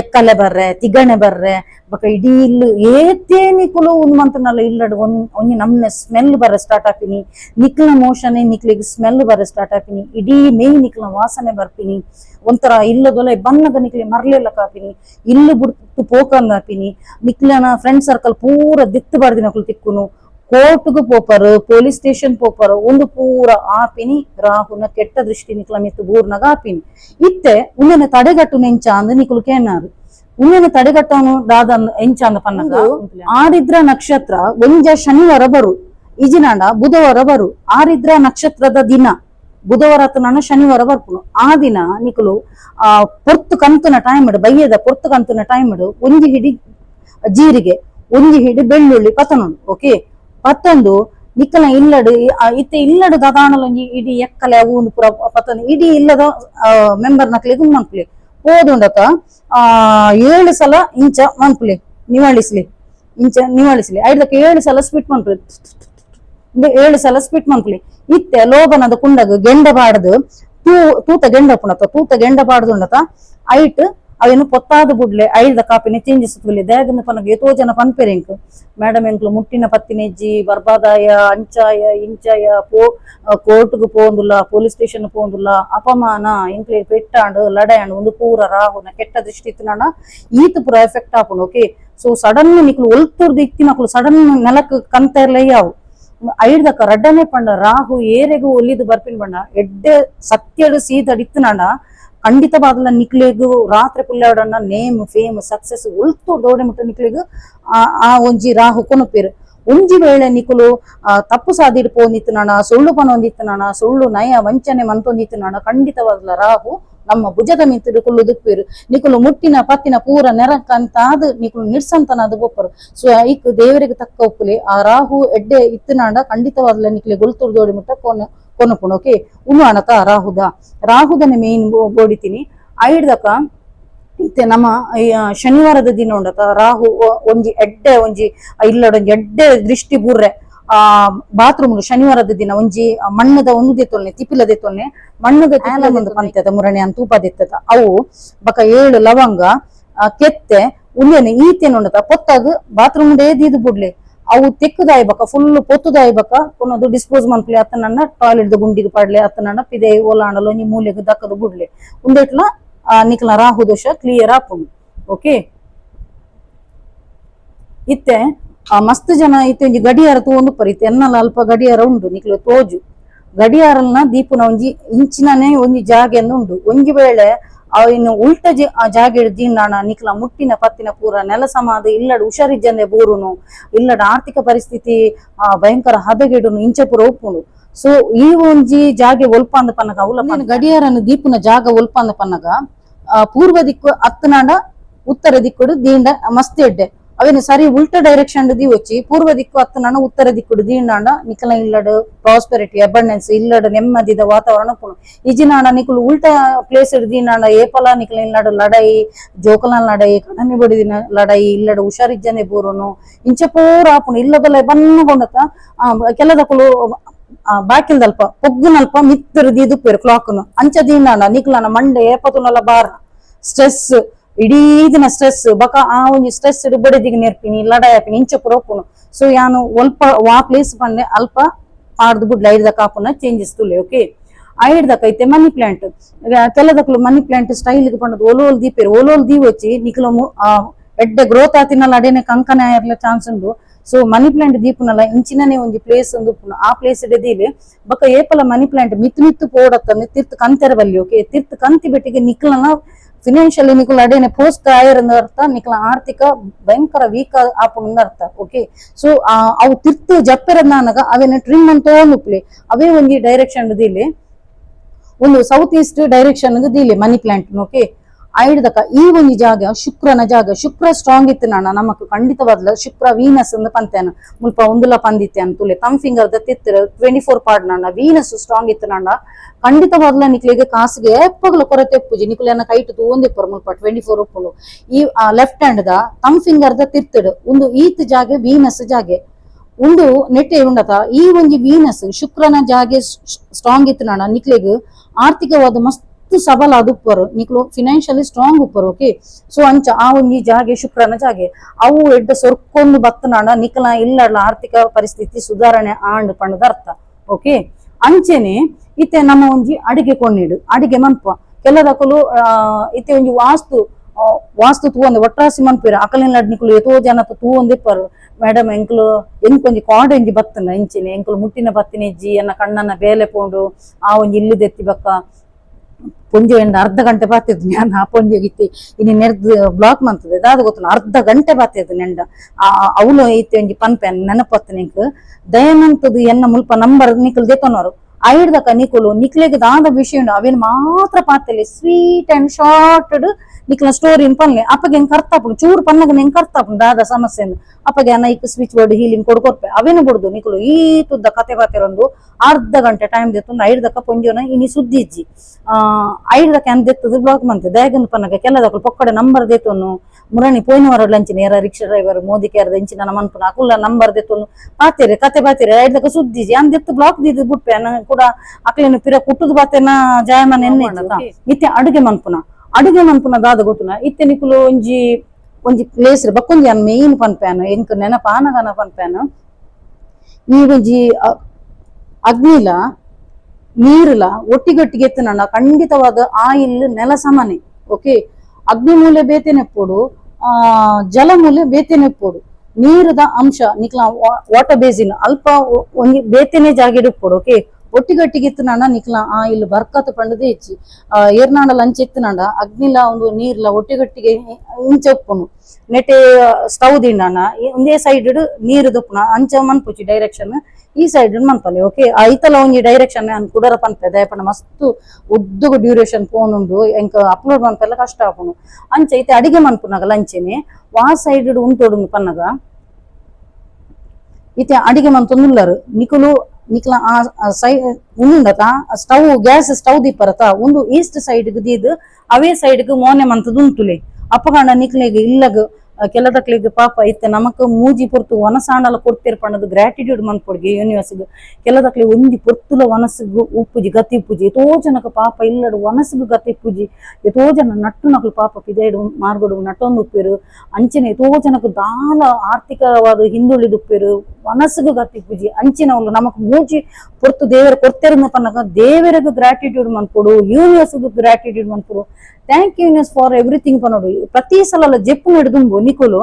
ಎಕ್ಕಲೆ ಬರ್ರೆ, ತಿಗಣೆ ಬರ್ರೆ, ಬಕ ಇಡೀ ಇಲ್ಲು ಏತೇ ನಿಕುಲು ಉನ್ಮಂತನಲ್ಲ ಇಲ್ಲಡು ಒಂದ್, ಒಂಜಿ ನಮ್ನೆ ಸ್ಮೆಲ್ ಬರ ಸ್ಟಾರ್ಟ್ ಆಪಿನಿ. ನಿಕ್ಲ ಮೋಷನೆ ನಿಕ್ಲೆಗ್ ಸ್ಮೆಲ್ ಬರ ಸ್ಟಾರ್ಟ್ ಆಪಿನಿ. ಇಡೀ ಮೇಯ್ ನಿಕ್ಲ ವಾಸನೆ ಬರ್ಪಿನಿ. ಒಂಥರ ಇಲ್ಲದೊಲೆ ಬಣ್ಣದ ನಿಕ್ಲೆ ಮರ್ಲೆಲ್ಲ ಕಾಪಿನಿ. ಇಲ್ಲು ಬುಡ್ತು ಪೋಕಂದ್ ಆಪಿನಿ ನಿಕ್ಲನ ಫ್ರೆಂಡ್ ಸರ್ಕಲ್ ಪೂರ ದಿತ್ತು ಬರ್ದಿನಕುಲು ತಿಕ್ಕುನು ಕೋರ್ಟ್ಗೂ ಪೋಪರು ಪೊಲೀಸ್ ಸ್ಟೇಷನ್ ಪೋಪರು ಒಂದು ಪೂರ ಆಪಿನಿ ರಾಹುನ ಕೆಟ್ಟ ದೃಷ್ಟಿ ನಿಕ್ಲ ಮಿತ್ತು ಬೂರ್ನಗ ಆಪಿನಿ ಇತ್ತೆ ಉಂದೆನ ತಡೆಗಟ್ಟು ನೆಂಚ ಅಂದ್ ನಿಕುಲು ಕೇನಾರು ಉಂದೆನ ತಡೆಗಟ್ಟವನು ದಾದ ಎಂಚ ಅಂದ ಪನ್ನಗ ಆರಿದ್ರ ನಕ್ಷತ್ರ ಒಂಜ ಶನಿವಾರ ಬರು ಇಜಿನಾಂಡ ಬುಧವಾರ ಬರು ಆರಿದ್ರ ನಕ್ಷತ್ರದ ದಿನ ಶನಿವಾರ వరకు ಆ ದಿನ ఆ ಆ ಪೊರ್ತು ಕಂತುನ ಟೈಮ್ ಇಡು ಬಯ್ಯದ ಪೊರ್ತು ಕಂತುನ ಟೈಮ್ ಇಡು ಒಂಜಿ ಹಿಡಿ ಜೀರಿಗೆ ಒಂಜಿ ಹಿಡಿ ಬೆಳ್ಳುಳ್ಳಿ, ಪತನೊಂದು ಓಕೆ ಪತ್ತೊಂದು ನಿಕ್ಕನ ಇಲ್ಲಡು ಇತ್ತೆ ಇಲ್ಲಡು ದಾದಾಣಲ ಇಡಿ ಎಕ್ಕಲೆ ಅವು ಪುರ ಪತ್ತೊಂದು ಇಡೀ ಇಲ್ಲದ ಮೆಂಬರ್ ನಕ್ಲೆ ಗುಮ್ಮಂಕ್ಲೆ ಹೋದುಂಡತ ಆ, ಏಳು ಸಲ ಇಂಚ ಮನ್ಪುಲೆ ನಿವಾಳಿಸ್ಲಿ. ಇಂಚ ನಿವಾಳಿಸ್ಲಿ. ಐದಕ್ಕೆ ಏಳು ಸಲ ಸ್ಪಿಟ್ ಮನ್ಪುಲೆ ಏಳು ಸಲ ಸ್ಪಿಟ್ ಮನ್ಕುಲಿ ಇತ್ತೆ ಲೋಬನದ ಕುಂಡಗ, ಗೆಂಡ ಬಾಡದು, ತೂ, ತೂತ ಗೆಂಡ ಪುಣತ, ತೂತ ಗೆಂಡ ಬಾಡದು ಬಾಡದುಂಡತ ಐಟ್ ಅವೇನು ಪೊತ್ತಾದ ಬುಡ್ಲೆ ಐದ ಕಾಪಿನ ಚೇಂಜಸ್ ತುಲಿ ದೇಗನ ಪನಗ ಎತೋ ಜನ ಪನ್ಪೆರೆಂಕ್. ಮೇಡಮ್ ಎಂಕ್ಲು ಮುಟ್ಟಿನ ಪತ್ತಿನೆಜ್ಜಿ ಬರ್ಬಾದಾಯ, ಅಂಚಾಯ, ಇಂಚಾಯ, ಪೋ ಕೋರ್ಟ್ಗ್ ಪೋಂದುಲ್ಲ ಪೊಲೀಸ್ ಸ್ಟೇಷನ್ ಪೋಂದುಲ್ಲ ಅಪಮಾನ ಎಂಕ್ಲೆ ಪೆಟ್ಟಾಂಡು ಲಡಾಂಡು ಒಂದು ಪೂರ ರಾಹುನ ಕೆಟ್ಟ ದೃಷ್ಟಿ ಇತ್ತಿನಾಡ ಈತ ಪೂರ ಎಫೆಕ್ಟ್ ಆಪುಂಡು ಓಕೆ ಸೊ ಸಡನ್ ನಿಕ್ಲು ಒಲ್ತುರ್ದು ಇತ್ತಿನಕ್ಲು ಸಡನ್ ನೆಲಕ್ ಕಂತರ್ಲೆ ಯಾವು? ಐಡ್ದಕ್ಕ ರಡ್ಡನೆ ಪಂಡ ರಾಹು ಏರೆಗೂ ಒಲ್ಲಿದು ಬರ್ಪಿನ್ ಬಣ್ಣ, ಎಡ್ಡೆ ಸತ್ಯಡು ಸೀದಡಿತ್ತು ನಾಡ ಖಂಡಿತ ಬಾದಲ ನಿಕ್ಲೆಗು, ರಾತ್ರಿ ಪುಲ್ಲಾಡಣ್ಣ ನೇಮ್, ಫೇಮ್ ಸಕ್ಸಸ್ ಉಳ್ತು ದೋಡೆ ಮುಟ್ಟ ನಿಕ್ಲೆಗು, ಆ ಒಂಜಿ ರಾಹು ಕೊನುಪೇರು ಒಂಜಿ ವೇಳೆ ನಿಕುಲು ತಪ್ಪು ಸಾದಿಡ್ ಪೋಂದಿತ್ತು ನಾಣ ಸುಳ್ಳು ಪನೊಂದಿತ್ತು ನಾಣ ಸುಳ್ಳು ನಯ, ವಂಚನೆ ಮಂತೊಂದಿತ್ತು ನಾಣ ಖಂಡಿತವಾದ್ಲ ರಾಹು ನಮ್ಮ ಭುಜದ ಕುಲ್ಲು ದುಪ್ಪೇರು ನಿಕುಲು ಮುಟ್ಟಿನ ಪತ್ತಿನ ಪೂರ ನೆರಕಂತಾದ್, ನಿಕುಲು ನಿಡ್ಸಂತನಾದ ಬೊಪ್ಪರು ಸೊ, ಐಕ್ ದೇವರಿಗೆ ತಕ್ಕ ಒಪ್ಪುಲೆ. ಆ ರಾಹು ಎಡ್ಡೆ ಇತ್ತನಾಂಡ ಖಂಡಿತವಾದ್ಲ ನಿಕ್ಲೆ ಗೊಲ್ತುರ್ ದೋಡಿ ಮುಟ್ಟ ಕೊನ ಕೊನಪುಣ ಓಕೆ ಉನು ಅಣತ ರಾಹುದ. ರಾಹುದನೆ ಮೇನ್ ಬೋಡಿತೀನಿ. ಐಡ್ದಕ ಇತ್ತೆ ನಮ್ಮ ಶನಿವಾರದ ದಿನ ಉಂಡತ. ರಾಹು ಒಂಜಿ ಎಡ್ಡೆ, ಒಂಜಿ ಇಲ್ಲಡೊಂಜಿ ಎಡ್ಡೆ ದೃಷ್ಟಿ ಬೂರ್ರೆ. ಆ ಬಾತ್ರೂಮ್ ಶನಿವಾರದ ದಿನ ಒಂಜಿ ಮಣ್ಣದ ಒಂದು ದೆತ್ತೊಲ್ನೆ ತಿಪಿಲ ದೆತ್ತೊಲ್ನೆ ಮಣ್ಣದ ಒಂದು ಮುರಣೆ ಅಂತ ಉಪಾದಿತ್ತದ ದೆತ್ತದ. ಅವು ಬಕ ಏಳು ಲವಂಗ ಕೆತ್ತೆ ಉಲ್ಲೆನೆ ಈತೇನು ಉಂಡತ ಪೊತ್ತದು ಬಾತ್ರೂಮ್ ಏದಿದು ಬುಡ್ಲೆ. ಅವು ತೆಕ್ಕದಾಯಿ ಬಕ ಫುಲ್ ಪೊತ್ತುದಾಯಿ ಬಕ ಕೊನದು ಡಿಸ್ಪೋಸ್ ಮನ್ಪ್ಲೆ ಅತ್ತನನ್ನ ಟಾಯ್ಲೆಟ್ ಗುಂಡಿಗೆ ಪಾಡ್ಲೆ ಅತ್ತನನ್ನ ಪಿದೆ ಓಲಾಣಲು ಒಂಜಿ ಮೂಲೆಗೆ ದಕ್ಕದು ಬುಡ್ಲೆ. ಉಂದೆಟ್ಲ ನಿಕ್ಲ ರಾಹು ದೋಷ ಕ್ಲಿಯರ್ ಆಪುಂಡು. ಓಕೆ ಇತ್ತೆ ಆ ಮಸ್ತ್ ಜನ ಐತೆ ಒಂಜಿ ಗಡಿಯಾರ ತೂಂದು ಪರಿತೆ. ಎನ್ನಲ್ಲ ಎನ್ನಲ ಅಲ್ಪ ಗಡಿಯಾರ ಉಂಡು ನಿಕ್ಲು ತೋಜು. ಗಡಿಯಾರಲ್ನ ದೀಪನ ಒಂಜಿ ಇಂಚಿನನೆ ಒಂಜಿ ಜಾಗೆಂದು ಉಂಡು ಒಂಜಿ ವೇಳೆ ಇನ್ನು ಉಲ್ಟ ಜಿ ಆ ಜಾಗೆಡ್ ದಿಂಡಾಣ ನಿಕ್ಲ ಮುಟ್ಟಿನ ಪತ್ತಿನ ಪೂರ ನೆಲ ಸಮಾಧಿ ಇಲ್ಲಡ ಹುಷಾರಿಜ್ಜಂದೆ ಬೂರುನು ಇಲ್ಲಡ ಆರ್ಥಿಕ ಪರಿಸ್ಥಿತಿ ಆ ಭಯಂಕರ ಹದಗೆಡುನು ಇಂಚ ಪೂರ ಉಪ್ಪುಂಡು ಸೊ ಈ ಒಂಜಿ ಜಾಗೆ ಒಲ್ಪಾಂದ ಪನ್ನಗ ಅವಲ ಗಡಿಯಾರನ ದೀಪನ ಜಾಗ ಒಲ್ಪಾಂದ ಪನ್ನಗ ಆ, ಪೂರ್ವ ದಿಕ್ಕು ಅತ್ತನಾಡ ಉತ್ತರ ದಿಕ್ಕುಡು ದೀಂಡ ಮಸ್ತ್ ಎಡ್ಡೆ. ಅವನು ಸರಿ ಉಲ್ಟಾ ಡೈರೆಕ್ಷನ್ ದಿವಚ್ಚಿ ಪೂರ್ವ ದಿಕ್ಕು ಅತ್ತುನಾನ ಉತ್ತರ ದಿಕ್ಕುಡು ದೀನಾಂಡ ನಿಕಲ ಇಲ್ಲಡ್ ಪ್ರಾಸ್ಪೆರಿಟಿ ಅಬಂಡೆನ್ಸ್ ಇಲ್ಲಡ್ ನೆಮ್ಮದಿದ ವಾತಾವರಣ ಪುಣು ಇಜಿನಾಂಡ ನಿಕುಲು ಉಲ್ಟಾ ಪ್ಲೇಸ್ ದೀನಾಂಡ ಏಪಲ ನಿಕಲ ಇಲ್ಲಡ್ ಲಡಾಯಿ ಜೋಕಲ ಲಡಾಯಿ ಕಡನಿ ಬಡಿದಿನ ಲಡಾಯಿ ಇಲ್ಲಡ್ ಹುಷಾರಿಜ್ಜನೆ ಪೂರನು ಇಂಚ ಪೂರ ಆಪುಣು ಇಲ್ಲದಲ್ಲ ಬನ್ನು ಕೊಂಡತ ಕೆಲದಕ್ಕಲು ಬಾಕಿಲ್ ದಲ್ಪ ಪೊಗ್ಗುನಲ್ಪ ಮಿತ್ತರು ದೀದು ಪೇರು ಕ್ಲಾಕ್ನು ಅಂಚ ದೀನಾಂಡ ನಿಕಲನ ಮಂಡೆ ಏಪತುನಲ್ಲ ಬಾರ ಸ್ಟ್ರೆಸ್ ಇಡೀ ದಿನ ಸ್ಟ್ರೆಸ್ ಬಕ ಆ ಒಂಜಿ ಸ್ಟ್ರೆಸ್ ಬಡಿದಿಗೆ ನೆರ್ಪಿನಿ ಲಡಾಯಪಿನಿ ಇಂಚ ಪುರ ಒಪ್ಪುನು ಸೊ ಯಾನು ಒಲ್ಪ ವಾ ಪ್ಲೇಸ್ ಪಂಡೆ ಅಲ್ಪ ಪಾಡ್ದು ಬುಡ್ಲ ಐಡ್ದ ಕಾಪುನ ಚೇಂಜಸ್ ತುಲೆ ಓಕೆ ಐಡ್ದಕ ಐತೆ ಮನಿ ಪ್ಲಾಂಟ್ ಕೆಲದಕ್ಲು ಮನಿ ಪ್ಲಾಂಟ್ ಸ್ಟೈಲ್ ಪಂಡದು ಒಲೋಲ್ ದೀಪೇರು ಒಲೋಲ್ ದೀ వచ్చి ನಿಕ್ಲ ಎಡ್ಡೆ ಗ್ರೋತ್ ಆತಿನಲ್ಲ ಅಡೇನೆ ಕಂಕನ ಇರ್ಲ ಚಾನ್ಸ್ ಉಂಡು ಸೊ ಮನಿ ಪ್ಲಾಂಟ್ ದೀಪುನಲ್ಲ ಇಂಚಿನನೆ ಒಂಜಿ ಪ್ಲೇಸ್ ಒಂದು ಉಪ್ಪುನ. ಆ ಪ್ಲೇಸ್ ದೀಲೆ ಬೊಕ ಏಪಲ ಮನಿ ಪ್ಲಾಂಟ್ ಮಿತ್ ಮಿತ್ತು ಪೋಡತ್ತಂದೆ ತಿರ್ತ್ ಕಂತೆರ ಬಲ್ಲಿ ಓಕೆ ತಿರ್ತ್ ಕಂತಿ ಬೆಟ್ಟಿಗೆ ನಿಕ್ಲನ ಫಿನಾನ್ಷಿಯಲಿ ನಿಕುಲ ಅಡೇನೆ ಪೋಸ್ಟ್ ಆಯರ್ ಅರ್ಥ ನಿಕಲ ಆರ್ಥಿಕ ಭಯಂಕರ ವೀಕ್ ಆಪುಂದ ಅರ್ಥ ಓಕೆ ಸೊ ಅವು ತಿರ್ತು ಜಪ್ಪೆರ ನಾನಗ ಅವೇನ ಟ್ರಿಮ್ ಅಂತ ಉಪ್ಲೆ ಅವೇ ಒಂಜಿ ಡೈರೆಕ್ಷನ್ ದಿಲೆ ಒಂದು ಸೌತ್ ಈಸ್ಟ್ ಡೈರೆಕ್ಷನ್ ದಿಲೆ ಮನಿ ಪ್ಲಾಂಟ್ ಓಕೆ ಐಡ್ದಕ ಈ ಒಂದು ಜಾಗ ಶುಕ್ರನ ಜಾಗ ಶುಕ್ರ ಸ್ಟ್ರಾಂಗ್ ಇತ್ತು ನಾನ ನಮಕ್ ಖಂಡಿತವಾದ್ಲ ಶುಕ್ರ ವೀನಸ್ ಅಂದ ಪಂತೇನ ಮುಲ್ಪ ಒಂದುಲ ಪಂದಿತ್ತೆ ಅಂತುಲೆ ತಮ್ ಫಿಂಗರ್ ದ ತಿತ್ತಿರ ಟ್ವೆಂಟಿ ಫೋರ್ ಪಾರ್ಟ್ ನಾನ ವೀನಸ್ ಸ್ಟ್ರಾಂಗ್ ಇತ್ತು ನಾನ ಖಂಡಿತವಾದ್ಲ ನಿಕ್ಲಿಗೆ ಕಾಸಿಗೆ ಎಪ್ಪಗಲು ಕೊರತೆ ಒಪ್ಪುಜಿ ನಿಕ್ಲೆನ ಕೈಟ್ ತೂಂದಿಪ್ಪರು ಮುಲ್ಪ ಟ್ವೆಂಟಿ ಫೋರ್ ಒಪ್ಪುಲು. ಈ ಲೆಫ್ಟ್ ಹ್ಯಾಂಡ್ ದ ತಮ್ ಫಿಂಗರ್ ದ ತಿತ್ತಿಡು ಒಂದು ಈತ್ ಜಾಗೆ, ವೀನಸ್ ಜಾಗೆ. ಉಂಡು ನೆಟ್ಟೆ ಉಂಡತ. ಈ ಒಂಜಿ ವೀನಸ್, ಶುಕ್ರನ ಜಾಗೆ ಸ್ಟ್ರಾಂಗ್ ಇತ್ತು ನಿಕ್ಲಿಗೆ ಆರ್ಥಿಕವಾದ ಮಸ್ತ್ ಸಬಲ ಅದು ಉಪ್ಪರು. ನಿಕ್ಲು ಫಿನಾನ್ಷಿಯಲಿ ಸ್ಟ್ರಾಂಗ್ ಉಪ್ಪರು ಓಕೆ ಸೊ ಅಂಚ ಆ ಒಂಜಿ ಜಾಗೆ, ಶುಕ್ರನ ಜಾಗೆ. ಅವು ಎಡ್ಡ ಸೊರ್ಕೊಂದು ಬತ್ತನಾಡ ನಿಕ್ಲ ಇಲ್ಲ ಆರ್ಥಿಕ ಪರಿಸ್ಥಿತಿ ಸುಧಾರಣೆ ಆಂಡ್ ಪಂಡದ ಅರ್ಥ ಓಕೆ ಅಂಚೆನೆ ಇತ್ತೆ ನಮ್ಮ ಒಂಜಿ ಅಡಿಗೆ ಕೊಂಡಿಡು ಅಡಿಗೆ ಮನ್ಪ ಕೆಲದಕಲು ಇತ್ತೆ ಒಂಜಿ ವಾಸ್ತು ವಾಸ್ತು ತೂವಂದೆ, ಒಟ್ರಾಸಿ ಮನ್ಪಿರ ಅಕಲಿನ ನಿಕ್ಲು ಎತೋ ಜನ ತೂವಂದಿಪ್ಪರು ಮೇಡಮ್ ಎಂಕ್ಲು ಎಂಕೊಂಜಿ ಕಾಡ್ ಎಂಜಿ ಬತ್ತನ ಇಂಚಿನ. ಎಂಕಲು ಮುಟ್ಟಿನ ಬತ್ತಿನ ಇಜ್ಜಿ ಎನ್ನ ಕಣ್ಣನ ಬೇಲೆ ಪೋಂಡು, ಆ ಒಂಜಿ ಇಲ್ಲಿದೆತ್ತಿ ಬಕ್ಕ. ಪೊಂಜೆ ಅರ್ಧ ಗಂಟೆ ಬಾತಿದ್ದು ನಾನು ಆ ಪೊಂಜೆ ಗಿತ್ತಿ ಇನ್ನು ನೆರ್ದು ಬ್ಲಾಕ್ ಮಂತದೆ. ದಾದ ಗೊತ್ತಲ್ಲ, ಅರ್ಧ ಗಂಟೆ ಬಾತಿದ್ದು ನೆಂಡ. ಅವಳು ಐತೆ ಒಂಜಿ ಪನ್ಪೆನ್ ನೆನಪತ್ತು ನಿಂಕ್ ದಯಾನಂತದು ಎನ್ನ ಮುಲ್ಪ ನಂಬರ್ ನಿಕ್ಲು ದೇತನವರು ಐಡ್ದಕ ನಿಕುಲು ನಿಕ್ಲೆಗ್ ದಾದ ವಿಷಯ ಅವೇನು ಮಾತ್ರ ಪಾತೆಲೆ ಸ್ವೀಟ್ ಅಂಡ್ ಶಾರ್ಟ್ ಸ್ಟೋರಿ ಪನ್ಲೆ ಅಪ್ಪಗೆ ಹೆಂಗ್ ಕರ್ತಾಪುಂಡು ಚೂರು ಪನ್ನಗ ಹೆಂಗ್ ಕರ್ತಾಪುಂಡು ದಾದ ಸಮಸ್ಯೆ ಅಪ್ಪಗೆ ಅನ್ನ ಇಕ್ ಸ್ವಿಚ್ ಬೋರ್ಡ್ ಹೀಲಿಂಗ್ ಕೊಡ್ಕೊರ್ಪೆ ಅವೇನು ಬಿಡುದು? ನಿಕುಲು ಈ ತುದ್ದ ಕತೆ ಬಾತಿರೊಂದು ಅರ್ಧ ಗಂಟೆ ಟೈಮ್ ದೆತ್ತೊಂದು ದಕ್ಕ ಪೊಂಜೋನ ಇನಿ ಸುದ್ದಿ ಇಜ್ಜಿ. ಆ ದಕ್ಕ ಎಂತ ದೆತ್ತದು ಬ್ಲಾಕ್ ಮಂತೆ. ದಯಗಂದು ಪನ್ನಗ ಕೆಲದಕ್ಕಳು ಪೊಕ್ಕಡೆ ನಂಬರ್ ದೇತೊನು ಮುರಣಿ ಪೋಯಿನವರ ಲಂಚಿನ ಯಾರ ರಿಕ್ಷಾ ಡ್ರೈವರ್ ಮೋದಿ ಕೇರ್ದ ಇಂಚಿನ ನಮ್ಮ ಅನ್ಪುನ ಅಕುಲ್ಲ ನಂಬರ್ ದೆತ್ತೊನು ಪಾತಿರಿ ಕತೆ ಬಾತಿರೆ ಐಡ್ದಕ ಸುದ್ದಿಜಿ ದೆತ್ತು ಬ್ಲಾಕ್ ದಿದ್ದು ಬಿಟ್ಪೆ ಕೂಡ ಅಕ್ಲೇನು ಪಿರ ಕುಟ್ಟುದು ಬಾತೆನ ಜಾಯಮನ ಎನ್ನೆ ಮಿತ್ತೆ ಅಡುಗೆ ಮನ್ಪುನ. ಅಡುಗೆ ಮನ್ಪುನ ದಾದ ಗೊತ್ತುನ? ಇತ್ತೆ ನಿಕುಲು ಒಂಜಿ ಒಂಜಿ ಪ್ಲೇಸ್ ಬಕ್ಕೊಂಜಿ ಅನ್ ಮೇಯ್ನ್ ಪನ್ಪೇನು ಎಂಕ್ ನೆನಪ, ಆನಗನ ಪನ್ಪೇನು ಈ ಒಂಜಿ ಅಗ್ನಿಲ, ನೀರುಲ ಒಟ್ಟಿಗೊಟ್ಟಿಗೆ ಎತ್ತನಣ್ಣ ಖಂಡಿತವಾದ ಆಯಿಲ್ ನೆಲ ಸಮನೆ, ಓಕೆ? ಅಗ್ನಿಮೂಲೆ ಬೇತೆನೆಪ್ಪೋಡು ಆ ಜಲಮೂಲೆ ಬೇತೆನೆಪ್ಪೋಡು ನೀರದ ಅಂಶ, ನಿಕ್ಲ ವಾಟರ್ ಬೇಸಿನ್, ಅಲ್ಪ ಒಂಜಿ ಬೇತೆನೆ ಜಾಗೆಡುಪ್ಪೋಡು ಓಕೆ? ಒಟ್ಟಿಗಟ್ಟಿಗೆ ಎತ್ತನಣ್ಣ ನಿಕ್ಲ ಆಯಿಲ್ ಬರ್ಕತ್ ಪಂಡದೆ ಹೆಚ್ಚಿ ಆ, ಏರ್ನಾಡ ಲಂಚ್ ಎತ್ತನಂಡ ಅಗ್ನಿಲ ಒಂದು ನೀರ್ಲ ಒಟ್ಟಿಗಟ್ಟಿಗೆ ಇಂಚೊಪ್ಪುನು ನೆಟೆ ಸ್ಟವ್ ದಿಂಡಣ್ಣ ಒಂದೇ ಸೈಡ್ ನೀರು ದೊಪ್ಪುನ ಅಂಚ ಮನ್ಪುಚಿ ಡೈರೆಕ್ಷನ್ ಈ ಸೈಡ್ ಮನ್ಪಲೆ ಓಕೆ ಐತಲ ಒಂಜಿ ಡೈರೆಕ್ಷನ್ ಅನ್ ಕುಡರ ಪನ್ಪೆ ದಯಪಂಡ ಮಸ್ತ್ ಉದ್ದುಗು ಡ್ಯೂರೇಷನ್ ಫೋನ್ ಉಂಡು. ಎಂಕ ಅಪ್ಲೋಡ್ ಮನ್ಪೆಲ್ಲ ಕಷ್ಟ ಆಪುನು. ಅಂಚ ಐತೆ ಅಡಿಗೆ ಮನ್ಪುನಗ ಲಂಚೆನೆ ವಾ ಸೈಡ್ ಉಂಟೋಡು ಪನ್ನಗ. ಇತ್ತೆ ಅಡಿಗೆ ಮಂತೊಂದುಲ್ಲರು ನಿಕುಲು ನಿಕ್ಲ ಆ ಸೈ ಉಂಡತ ಸ್ಟವ್ ಗ್ಯಾಸ್ ಸ್ಟವ್ ದಿಪ್ಪರತ ಒಂದು ಈಸ್ಟ್ ಸೈಡ್ ದೀದ್, ಅವೇ ಸೈಡ್ ಮೋನೆ ಮಂತದ ಉಂಟುಲೆ ಅಪ್ಪಗಾಂಡ ನಿಕ್ಲೆಗ್ ಇಲ್ಲಗ ಕೆಲದಕ್ಲಿಗ್ ಪಾಪ ಐತೆ ನಮಕ್ ಮೂಜಿ ಪೊರ್ತು ಒನಸಾಂಡಲ ಕೊಡ್ತಿರ್ ಪಂಡದು ಗ್ರಾಟಿಟ್ಯೂಡ್ ಮನ್ಪೊಡ್ಗೆ ಯೂನಿವರ್ಸಿಗ್ ಕೆಲದಕ್ಲಿ ಒಂಜಿ ಪೊರ್ತುಲ ವನಸ್ಸಿಗ್ ಉಪ್ಪುಜಿ, ಗತಿ ಪೂಜಿ ಎತೋ ಜನಕ ಪಾಪ ಇಲ್ಲಡು ವನಸ್ಸಿಗ್ ಗತಿ ಪೂಜಿ ಎತೋ ಜನ ನಟ್ಟು ನಕಲು ಪಾಪ ಪಿದೈಡು ಮಾರ್ಗಡು ನಟ್ಟೊಂದು ಉಪ್ಪೇರು. ಅಂಚಿನ ಎತೋ ಜನಕ್ ದಾಲ ಆರ್ಥಿಕವಾದ ಹಿಂದುಳಿದು ಉಪ್ಪೇರು. ವನಸ್ಸಿಗ್ ಗತಿ ಪೂಜಿ ಅಂಚಿನವಳು ನಮಕ್ ಮೂಜಿ ಪೊರ್ತು ದೇವರ ಕೊಡ್ತಿರಂದ ಪನ್ನಕ ದೇವರಿಗೂ ಗ್ರಾಟಿಟ್ಯೂಡ್ ಮನ್ಪೊಡು ಯೂನಿವರ್ಸಿಗೂ gratitude ಮನ್ಪೊಡು. Thank you universe for everything ಪನ್ನೋಡು. ಪ್ರತಿ ಸಲ ಜೆಪ್ಪು ನೆಡ್ದುಂಬು ನಿಕುಲು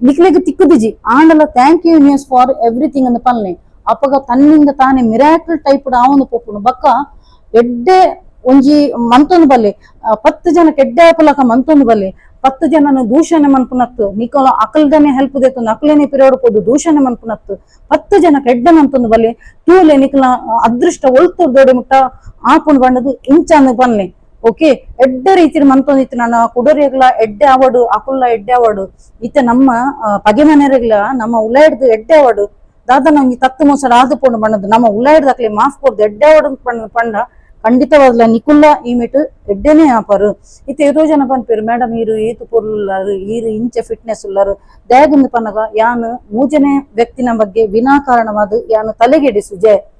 ನಿಕ್ಲೆಗ್ ತಿಕ್ಕುದಿಜಿ ಆಂಡಲ thank you universe for everything ಅಂದ ಪನ್ಲೆ ಅಪ್ಪಗ ತನ್ನಿಂದ ತಾನೇ ಮಿರಾಕಲ್ ಟೈಪ್ ಆವೊಂದು ಪೋಪುನು ಬಕ್ಕ ಎಡ್ಡೆ ಒಂಜಿ ಮಂತೊಂದು ಬಲ್ಲೆ ಆ, ಪತ್ತು ಜನಕ್ಕೆ ಎಡ್ಡೆ ಆಪಲಕ ಮಂತೊಂದು ಬಲ್ಲೆ ಪತ್ತು ಜನನು ದೂಷಣೆ ಮನ್ಪುನತ್ತು ನಿಕೋಲ ಅಕಲ್ದನೆ ಹೆಲ್ಪ್ ದೇತು ಅಕಲೇನೆ ಪಿರಿಯೋಡ್ ಪೋದು ದೂಷಣೆ ಮನ್ಪುನತ್ತು ಪತ್ತು ಜನಕ್ಕೆ ಎಡ್ಡೆ ಮಂತೊಂದು ಬಲ್ಲೆ ತೂಲೆ ನಿಕಲ ಅದೃಷ್ಟ ಒಳ್ತು ದೊಡೆ ಮುಟ್ಟ ಆಪುಂಡು ಬಂಡದು ಇಂಚಾಂದು ಬನ್ಲೆ ಓಕೆ ಎಡ್ಡೆ ರೀತಿ ಮಂತೊಂದಿತ್ತು ನಾನು ಕುಡರಿಗ್ಲ ಎಡ್ಡೆ ಆವಡು ಅಕುಲ್ಲ ಎಡ್ಡೆ ಆವಾಡು ಇತ್ತೆ ನಮ್ಮ ಪಗೆ ಮನೆಯರಿಗ್ಲ ನಮ್ಮ ಉಲ್ಲಾಯ್ಡ್ದು ಎಡ್ಡೆ ಆವಡು. ದಾದ ನಂಗೆ ತತ್ತು ಮೋಸ ಆದು ಪೋಂಡು ಬಣ್ಣದು ನಮ್ಮ ಉಲಾಯ್ಡ್ದಾಕ್ಲೆ ಮಾಫ್ ಕೊಡ್ದು ಎಡ್ಡೆ ಆವಡು ಪಂಡ ಪಂಡ ಖಂಡಿತವಾಗ್ಲ ಈ ಮಿಟ್ ಎಡ್ಡೆನೆ ಆಪರು. ಇತ್ತೆ ಏತೋ ಜನ ಪನ್ಪೇರು ಮೇಡಮ್, ಇರು ಏತು ಪೊರ್ಲಾರು ಈರು ಇಂಚೆ ಫಿಟ್ನೆಸ್ ಉಳ್ಳಾರು. ದಯಗುಂದು ಪನ್ನಗ, ಯಾನು ಮೂಜನೆ ವ್ಯಕ್ತಿನ ಬಗ್ಗೆ ವಿನಾಕಾರಣವಾದ ಯಾನು ತಲೆಗೆಡಿಸುಜೆ ಎನ್ನ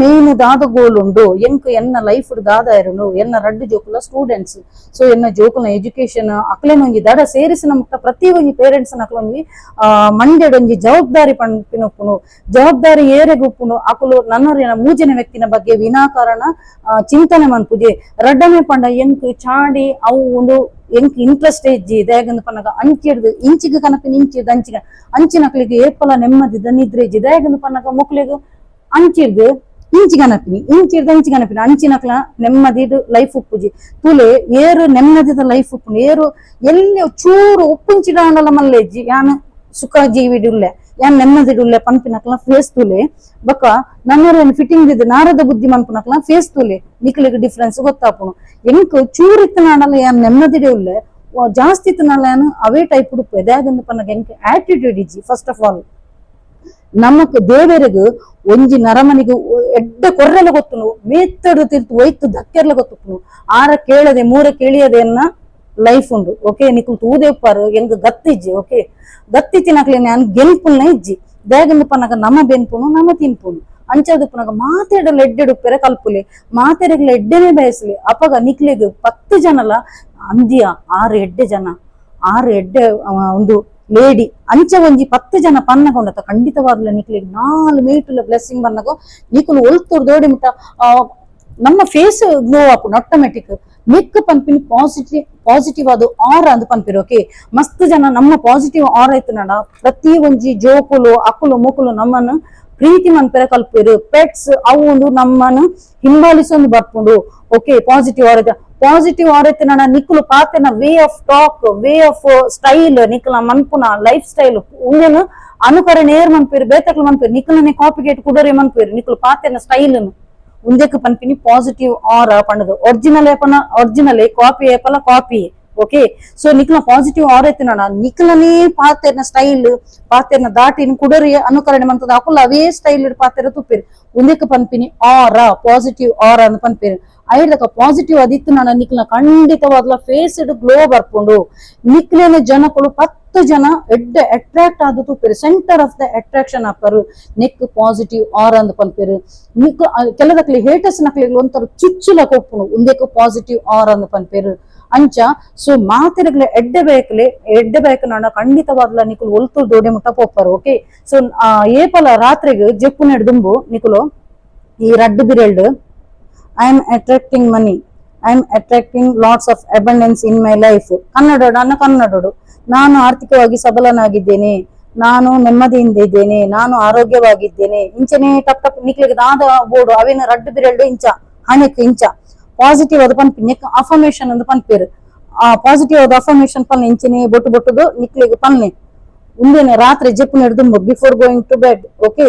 ಮೇನು ದಾದ ಗೋಲುಂಡು ಎಂಕ್ ಎನ್ನ ಲೈಫ್ ದಾದ ಇರುನು, ಎನ್ನ ರಡ್ಡು ಜೋಕುಲ ಸ್ಟೂಡೆಂಟ್ಸ್ ಸೊ ಎನ್ನ ಜೋಕುಲ ಎಜುಕೇಶನ್ ಅಕ್ಲೆನ ಒಂಜಿ ದಡ ಸೇರಿಸಿನ ಮುಟ್ಟ ಪ್ರತಿ ಒಂಜಿ ಪೇರೆಂಟ್ಸ್ ನಕ್ಲ ಒಂಜಿ ಆ ಮಂಡ್ಯಡ್ ಒಂಜಿ ಜವಾಬ್ದಾರಿ ಪನ್ಪಿನೊಪ್ಪುನು, ಜವಾಬ್ದಾರಿ ಏರೆಗುಪ್ಪುನು, ಅಕುಲು ನನ್ನರಿನ ಮೂಜನ ವ್ಯಕ್ತಿನ ಬಗ್ಗೆ ವಿನಾಕಾರಣ ಚಿಂತನೆ ಮನ್ಪುಜೆ. ರಡ್ಡನೆ ಪಂಡ ಎಂಕ್ ಚಾಡಿ, ಅವು ಒಂದು ಎಂಕ್ ಇಂಟ್ರೆಸ್ಟ್ ಇಜ್ಜಿ ದಯಗಂದು ಪನ್ನಗ ಅಂಚಿಡ್ದು, ಇಂಚಿಗೆ ಕನಪಿನ ಇಂಚಿಡ್ದು ಅಂಚಿನ ಅಂಚಿನಕ್ಲಿಗೆ ಏಪಲ ನೆಮ್ಮದಿ ದನಿದ್ರೆ ಇಜ್ಜಿ ದಯಗಂದು ಪನ್ನಗ ಮುಕ್ಲಿಗೆ ಅಂಚಿರ್ದು ಇಂಚಿ ಗನಪಿನಿ ಇಂಚಿರ್ದು ಅಂಚಿ ಗನಪಿನಿ ಅಂಚಿನಕ್ಲ ನೆಮ್ಮದಿದು ಲೈಫ್ ಉಪ್ಪುಜಿ ತುಲೆ ಏರು ನೆಮ್ಮದಿದ ಲೈಫ್ ಉಪ್ಪುನು ಏರು ಎಲ್ಲಿ ಚೂರು ಉಪ್ಪುಂಚಿಡಾಂಡಲ ಮಲ್ಲೆಜ್ಜಿ ಯಾನು ಸುಖ ಜೀವಿಡುಲ್ಲೆ ಯಾನ್ ನೆಮ್ಮದಿಡುಲ್ಲೆ ಪನ್ಪಿನಕ್ಲ ಫೇಸ್ ತುಲೆ ಬಕ ನನ್ನರೇನು ಫಿಟ್ಟಿಂಗ್ ಇದ್ದು ನಾರದ ಬುದ್ಧಿ ಮನ್ಪುನಕ್ಲ ಫೇಸ್ ತುಲೆ ನಿಕ್ಲಿಗೆ ಡಿಫ್ರೆನ್ಸ್ ಗೊತ್ತಾಪುನು ಎಂಕ್ ಚೂರು ಇತ್ತನಾಡಲ ಯಾನ್ ನೆಮ್ಮದಿಡುಲ್ಲೆ ಜಾಸ್ತಿ ಇತ್ತನಾಡ ಯಾನು ಅವೇ ಟೈಪ್ ಉಡುಪು ಎದಾಗಂದು ಪನ್ನಗ ಎಂಕ್ ಆಟಿಟ್ಯೂಡ್ ಇಜ್ಜಿ ಫಸ್ಟ್ ಆಫ್ ಆಲ್ ನಮಕ್ ದೇವರಿಗೂ ಒಂಜಿ ನರಮನಿಗೆ ಎಡ್ಡ ಕೊರ್ರೆಲ ಗೊತ್ತುನು, ಮೇತ್ತಡು ತಿರ್ತು ಒಯ್ತು ದಕ್ಕೆರ್ಲ ಗೊತ್ತುಪ್ಪುನು ಆರ ಕೇಳದೆ, ಮೂರ ಕೇಳಿಯದೆನ್ನ ಲೈಫ್ ಉಂಡು ಓಕೆ ನಿಕುಲ್ ತೂದೆ ಉಪ್ಪಾರು ಎಂಗ್ ಗತ್ತಿಜ್ಜಿ ಓಕೆ ಗತ್ತಿ ತಿನ್ನಕ್ಲೆ ನಾನು ಗೆಲ್ಪುಲ್ನ ಇಜ್ಜಿ. ಬೇಗಂದು ಪನ್ನಗ ನಮ ಬೆನ್ಪುನು ನಮ ತಿನ್ಪುನು. ಅಂಚದು ಪನಗ ಮಾತೆಡಲು ಎಡ್ಡೆಡುಪ್ಪೆರೆ ಕಲ್ಪುಲೆ. ಮಾತೆರೆಗ್ಲ ಎಡ್ಡೆನೆ ಬಯಸ್ಲಿ. ಅಪಗ ನಿಕ್ಲಿಗ್ ಪತ್ತು ಜನಲ ಅಂದಿಯ ಆರು ಎಡ್ಡೆ ಜನ. ಆರು ಎಡ್ಡೆ ಒಂದು ಲೇಡಿ ಅಂಚ ಒಂಜಿ ಪತ್ತು ಜನ ಪನ್ನಗೊಂಡತ ಖಂಡಿತವಾಗ್ಲ ನಿಕ್ಲಿಗ್ ನಾಲ್ ಮೀಟುಲ ಬ್ಲೆಸ್ಸಿಂಗ್ ಬನ್ನಗೋ ನಿಕುಲು ಒಲ್ತುರು ದೋಡಿ ಮುಟ್ಟ ಆ, ನಮ್ಮ ಫೇಸ್ ಗ್ಲೋ ಆಪುಂಡು ಆಟೋಮೆಟಿಕ್ ಮಿಕ್ಕ ಪನ್ಪಿನ ಪಾಸಿಟಿವ್ ಪಾಸಿಟಿವ್ ಅದು ಆರ ಅಂದ್ ಪನ್ಪಿರು ಓಕೆ ಮಸ್ತ್ ಜನ ನಮ್ಮ ಪಾಸಿಟಿವ್ ಆರ್ ನಡ. ಪ್ರತಿ ಒಂಜಿ ಜೋಕುಲು ಅಕುಲು ಮುಕುಲು ನಮ್ಮನ್ನು ಪ್ರೀತಿ ಮನ್ಪೆರ ಕಲ್ಪಿರು. ಪೆಟ್ಸ್ ಅವು ಒಂದು ನಮ್ಮನ್ನು ಹಿಂಬಾಲಿಸೊಂದು ಬರ್ಪುಂಡು ಓಕೆ ಪಾಸಿಟಿವ್ ಆರ ಪಾಸಿಟಿವ್ ಆರೈತೆ ನಡ ನಿಕ್ಕುಲು ಪಾತೆನ way of talk way of style ನಿಕ್ಕಲ ಮನ್ಪುನ ಲೈಫ್ ಸ್ಟೈಲ್ ಉಂದೆನು ಅನುಕರಣೆ ಏರ್ ಮನ್ಪೇರು ಬೇತಕ್ಲು ಮನ್ಪೇರು ನಿಕ್ಕಲನೆ ಕಾಪಿಗೇಟ್ ಕುಡರೆ ಮನ್ಪೇರು ನಿಕ್ಕಲು ಪಾತೆನ ಸ್ಟೈಲ್ ಉಂದೆಕ್ ಪನ್ಪಿನಿ ಪಾಸಿಟಿವ್ ಆರ ಪಂಡದು ಒರಿಜಿನಲ್ ಏಪನ ಒರಿಜಿನಲ್ ಕಾಪಿ ಏಪಲ ಕಾಪಿ ಓಕೆ ಸೊ ನಿಕ್ಲ ಪಾಸಿಟಿವ್ ಆರ್ ಐತಿ ನೋಡ ನಿಕ್ಲನೇ ಪಾತೆರ್ನ ಸ್ಟೈಲ್ ಪಾತೆರ್ನ ದಾಟಿನ ಕುಡರಿ ಅನುಕರಣೆ ಮಂತದ ಅಕುಲ ಅವೇ ಸ್ಟೈಲ್ ಪಾತೆರ ತುಪ್ಪಿರಿ ಉಂದೆಕ್ ಪನ್ಪಿನಿ ಆರ ಪಾಸಿಟಿವ್ ಆರ ಅಂತ ಪನ್ಪೇರು ಐದಕ ಪಾಸಿಟಿವ್ ಅದಿತ್ತು ನಾನು ನಿಕ್ಲ ಖಂಡಿತವಾಗ್ಲ ಫೇಸ್ ಇಡ್ ಗ್ಲೋ ಬರ್ಕೊಂಡು ನಿಕ್ಲೇನ ಜನಗಳು ಪತ್ತು ಜನ ಎಡ್ಡೆ ಅಟ್ರಾಕ್ಟ್ ಆದ ತುಪ್ಪಿರು ಸೆಂಟರ್ ಆಫ್ ದ ಅಟ್ರಾಕ್ಷನ್ ಆಪರು ನೆಕ್ ಪಾಸಿಟಿವ್ ಆರ್ ಅಂದ್ ಪನ್ಪೇರು ನಿಕ್ ಕೆಲದಕ್ಲಿ ಹೇಟರ್ಸ್ ನಕ್ಲಿ ಒಂಥರ ಚುಚ್ಚುಲ ಕೊಪ್ಪುನು ಉಂದೆಕ್ ಪಾಸಿಟಿವ್ ಆರ್ ಅಂದ್ ಪನ್ಪೇರು ಅಂಚ ಸೊ ಮಾತಿರಗ್ಲೆ ಎಡ್ಡೆ ಬೇಕಲೆ, ಎಡ್ಡೆ ಬೇಕ ನಾನು ಖಂಡಿತವಾಗ್ಲ ನಿಕುಲು ಒಲ್ತು ದೊಡೆ ಮುಟ್ಟ ಪೋಪರು ಓಕೆ ಸೊ ಏಪಲ ರಾತ್ರಿಗೆ ಜಪ್ಪು ನೆಡ್ದುಂಬು ನಿಕುಲು ಈ ರಡ್ಡು ಬಿರೆಲ್ಡ್ I am attracting money I am attracting lots of abundance in my life Kannada ಕನ್ನಡೋಡು. ನಾನು ಆರ್ಥಿಕವಾಗಿ ಸಬಲನಾಗಿದ್ದೇನೆ. ನಾನು ನೆಮ್ಮದಿಯಿಂದ ಇದ್ದೇನೆ. ನಾನು ಆರೋಗ್ಯವಾಗಿದ್ದೇನೆ. ಇಂಚನೆ ಟಪ್ ಟಪ್ ನಿಕ್ಲಿಗೆ ದಾದ ಬೋರ್ಡು ಅವಿನ ರಡ್ಡು ಬಿರಡು ಇಂಚ ಹಣೆಕ್ ಇಂಚ. ಪಾಸಿಟಿವ್ ಅದು ಪನ್ಪಿ, ನೆಕ್ ಅಫರ್ಮೇಶನ್ ಅಂದು ಪನ್ಪೇರು ಆ ಪಾಸಿಟಿವ್ ಅದು ಅಫರ್ಮೇಶನ್ ಪನ್ ಇಂಚನೆ ಬೊಟ್ಟು ಬೊಟ್ಟದು, ನಿಕ್ಲಿಗೆ ಪನ್ನೆ ಉಂದೇನೆ ರಾತ್ರಿ ಜಪ್ಪು ನಡೆದು before going to bed okay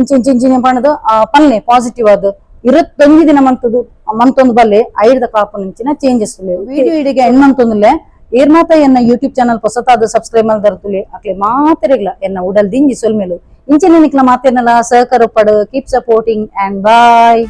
ಇಂಚ ಇಂಚ ಇಂಚಿನ ಪಣದು ಆ ಪನ್ನೆ ಪಾಸಿಟಿವ್ ಅದು ಇರತ್ತೊಂದು ದಿನ ಮಂತದು ಮಂತೊಂದು ಬಲ್ಲೆ ಐದ ಕಾಪು ನಿಂಚಿನ ಚೇಂಜಸ್ ವಿಡಿಯೋ ಇಡಿಗೆ ಎಣ್ ಮಂತೊಂದುಲೆ ಏರ್ಮಾತ ಎನ್ನ ಯೂಟ್ಯೂಬ್ ಚಾನಲ್ ಹೊಸತಾದ ಸಬ್ಸ್ಕ್ರೈಬ್ ಮಾಡ್ದರ್ತುಲಿ ಅಕ್ಲೆ ಮಾತೆರೆಗ್ಲ ಎನ್ನ ಉಡಲ್ ದಿಂಜಿ ಸೊಲ್ಮೇಲು ಇಂಚಿನ ನಿಕ್ಲ ಮಾತೆನಲ್ಲ ಸಹಕಾರ ಪಡು ಕೀಪ್ ಸಪೋರ್ಟಿಂಗ್ ಅಂಡ್ ಬಾಯ್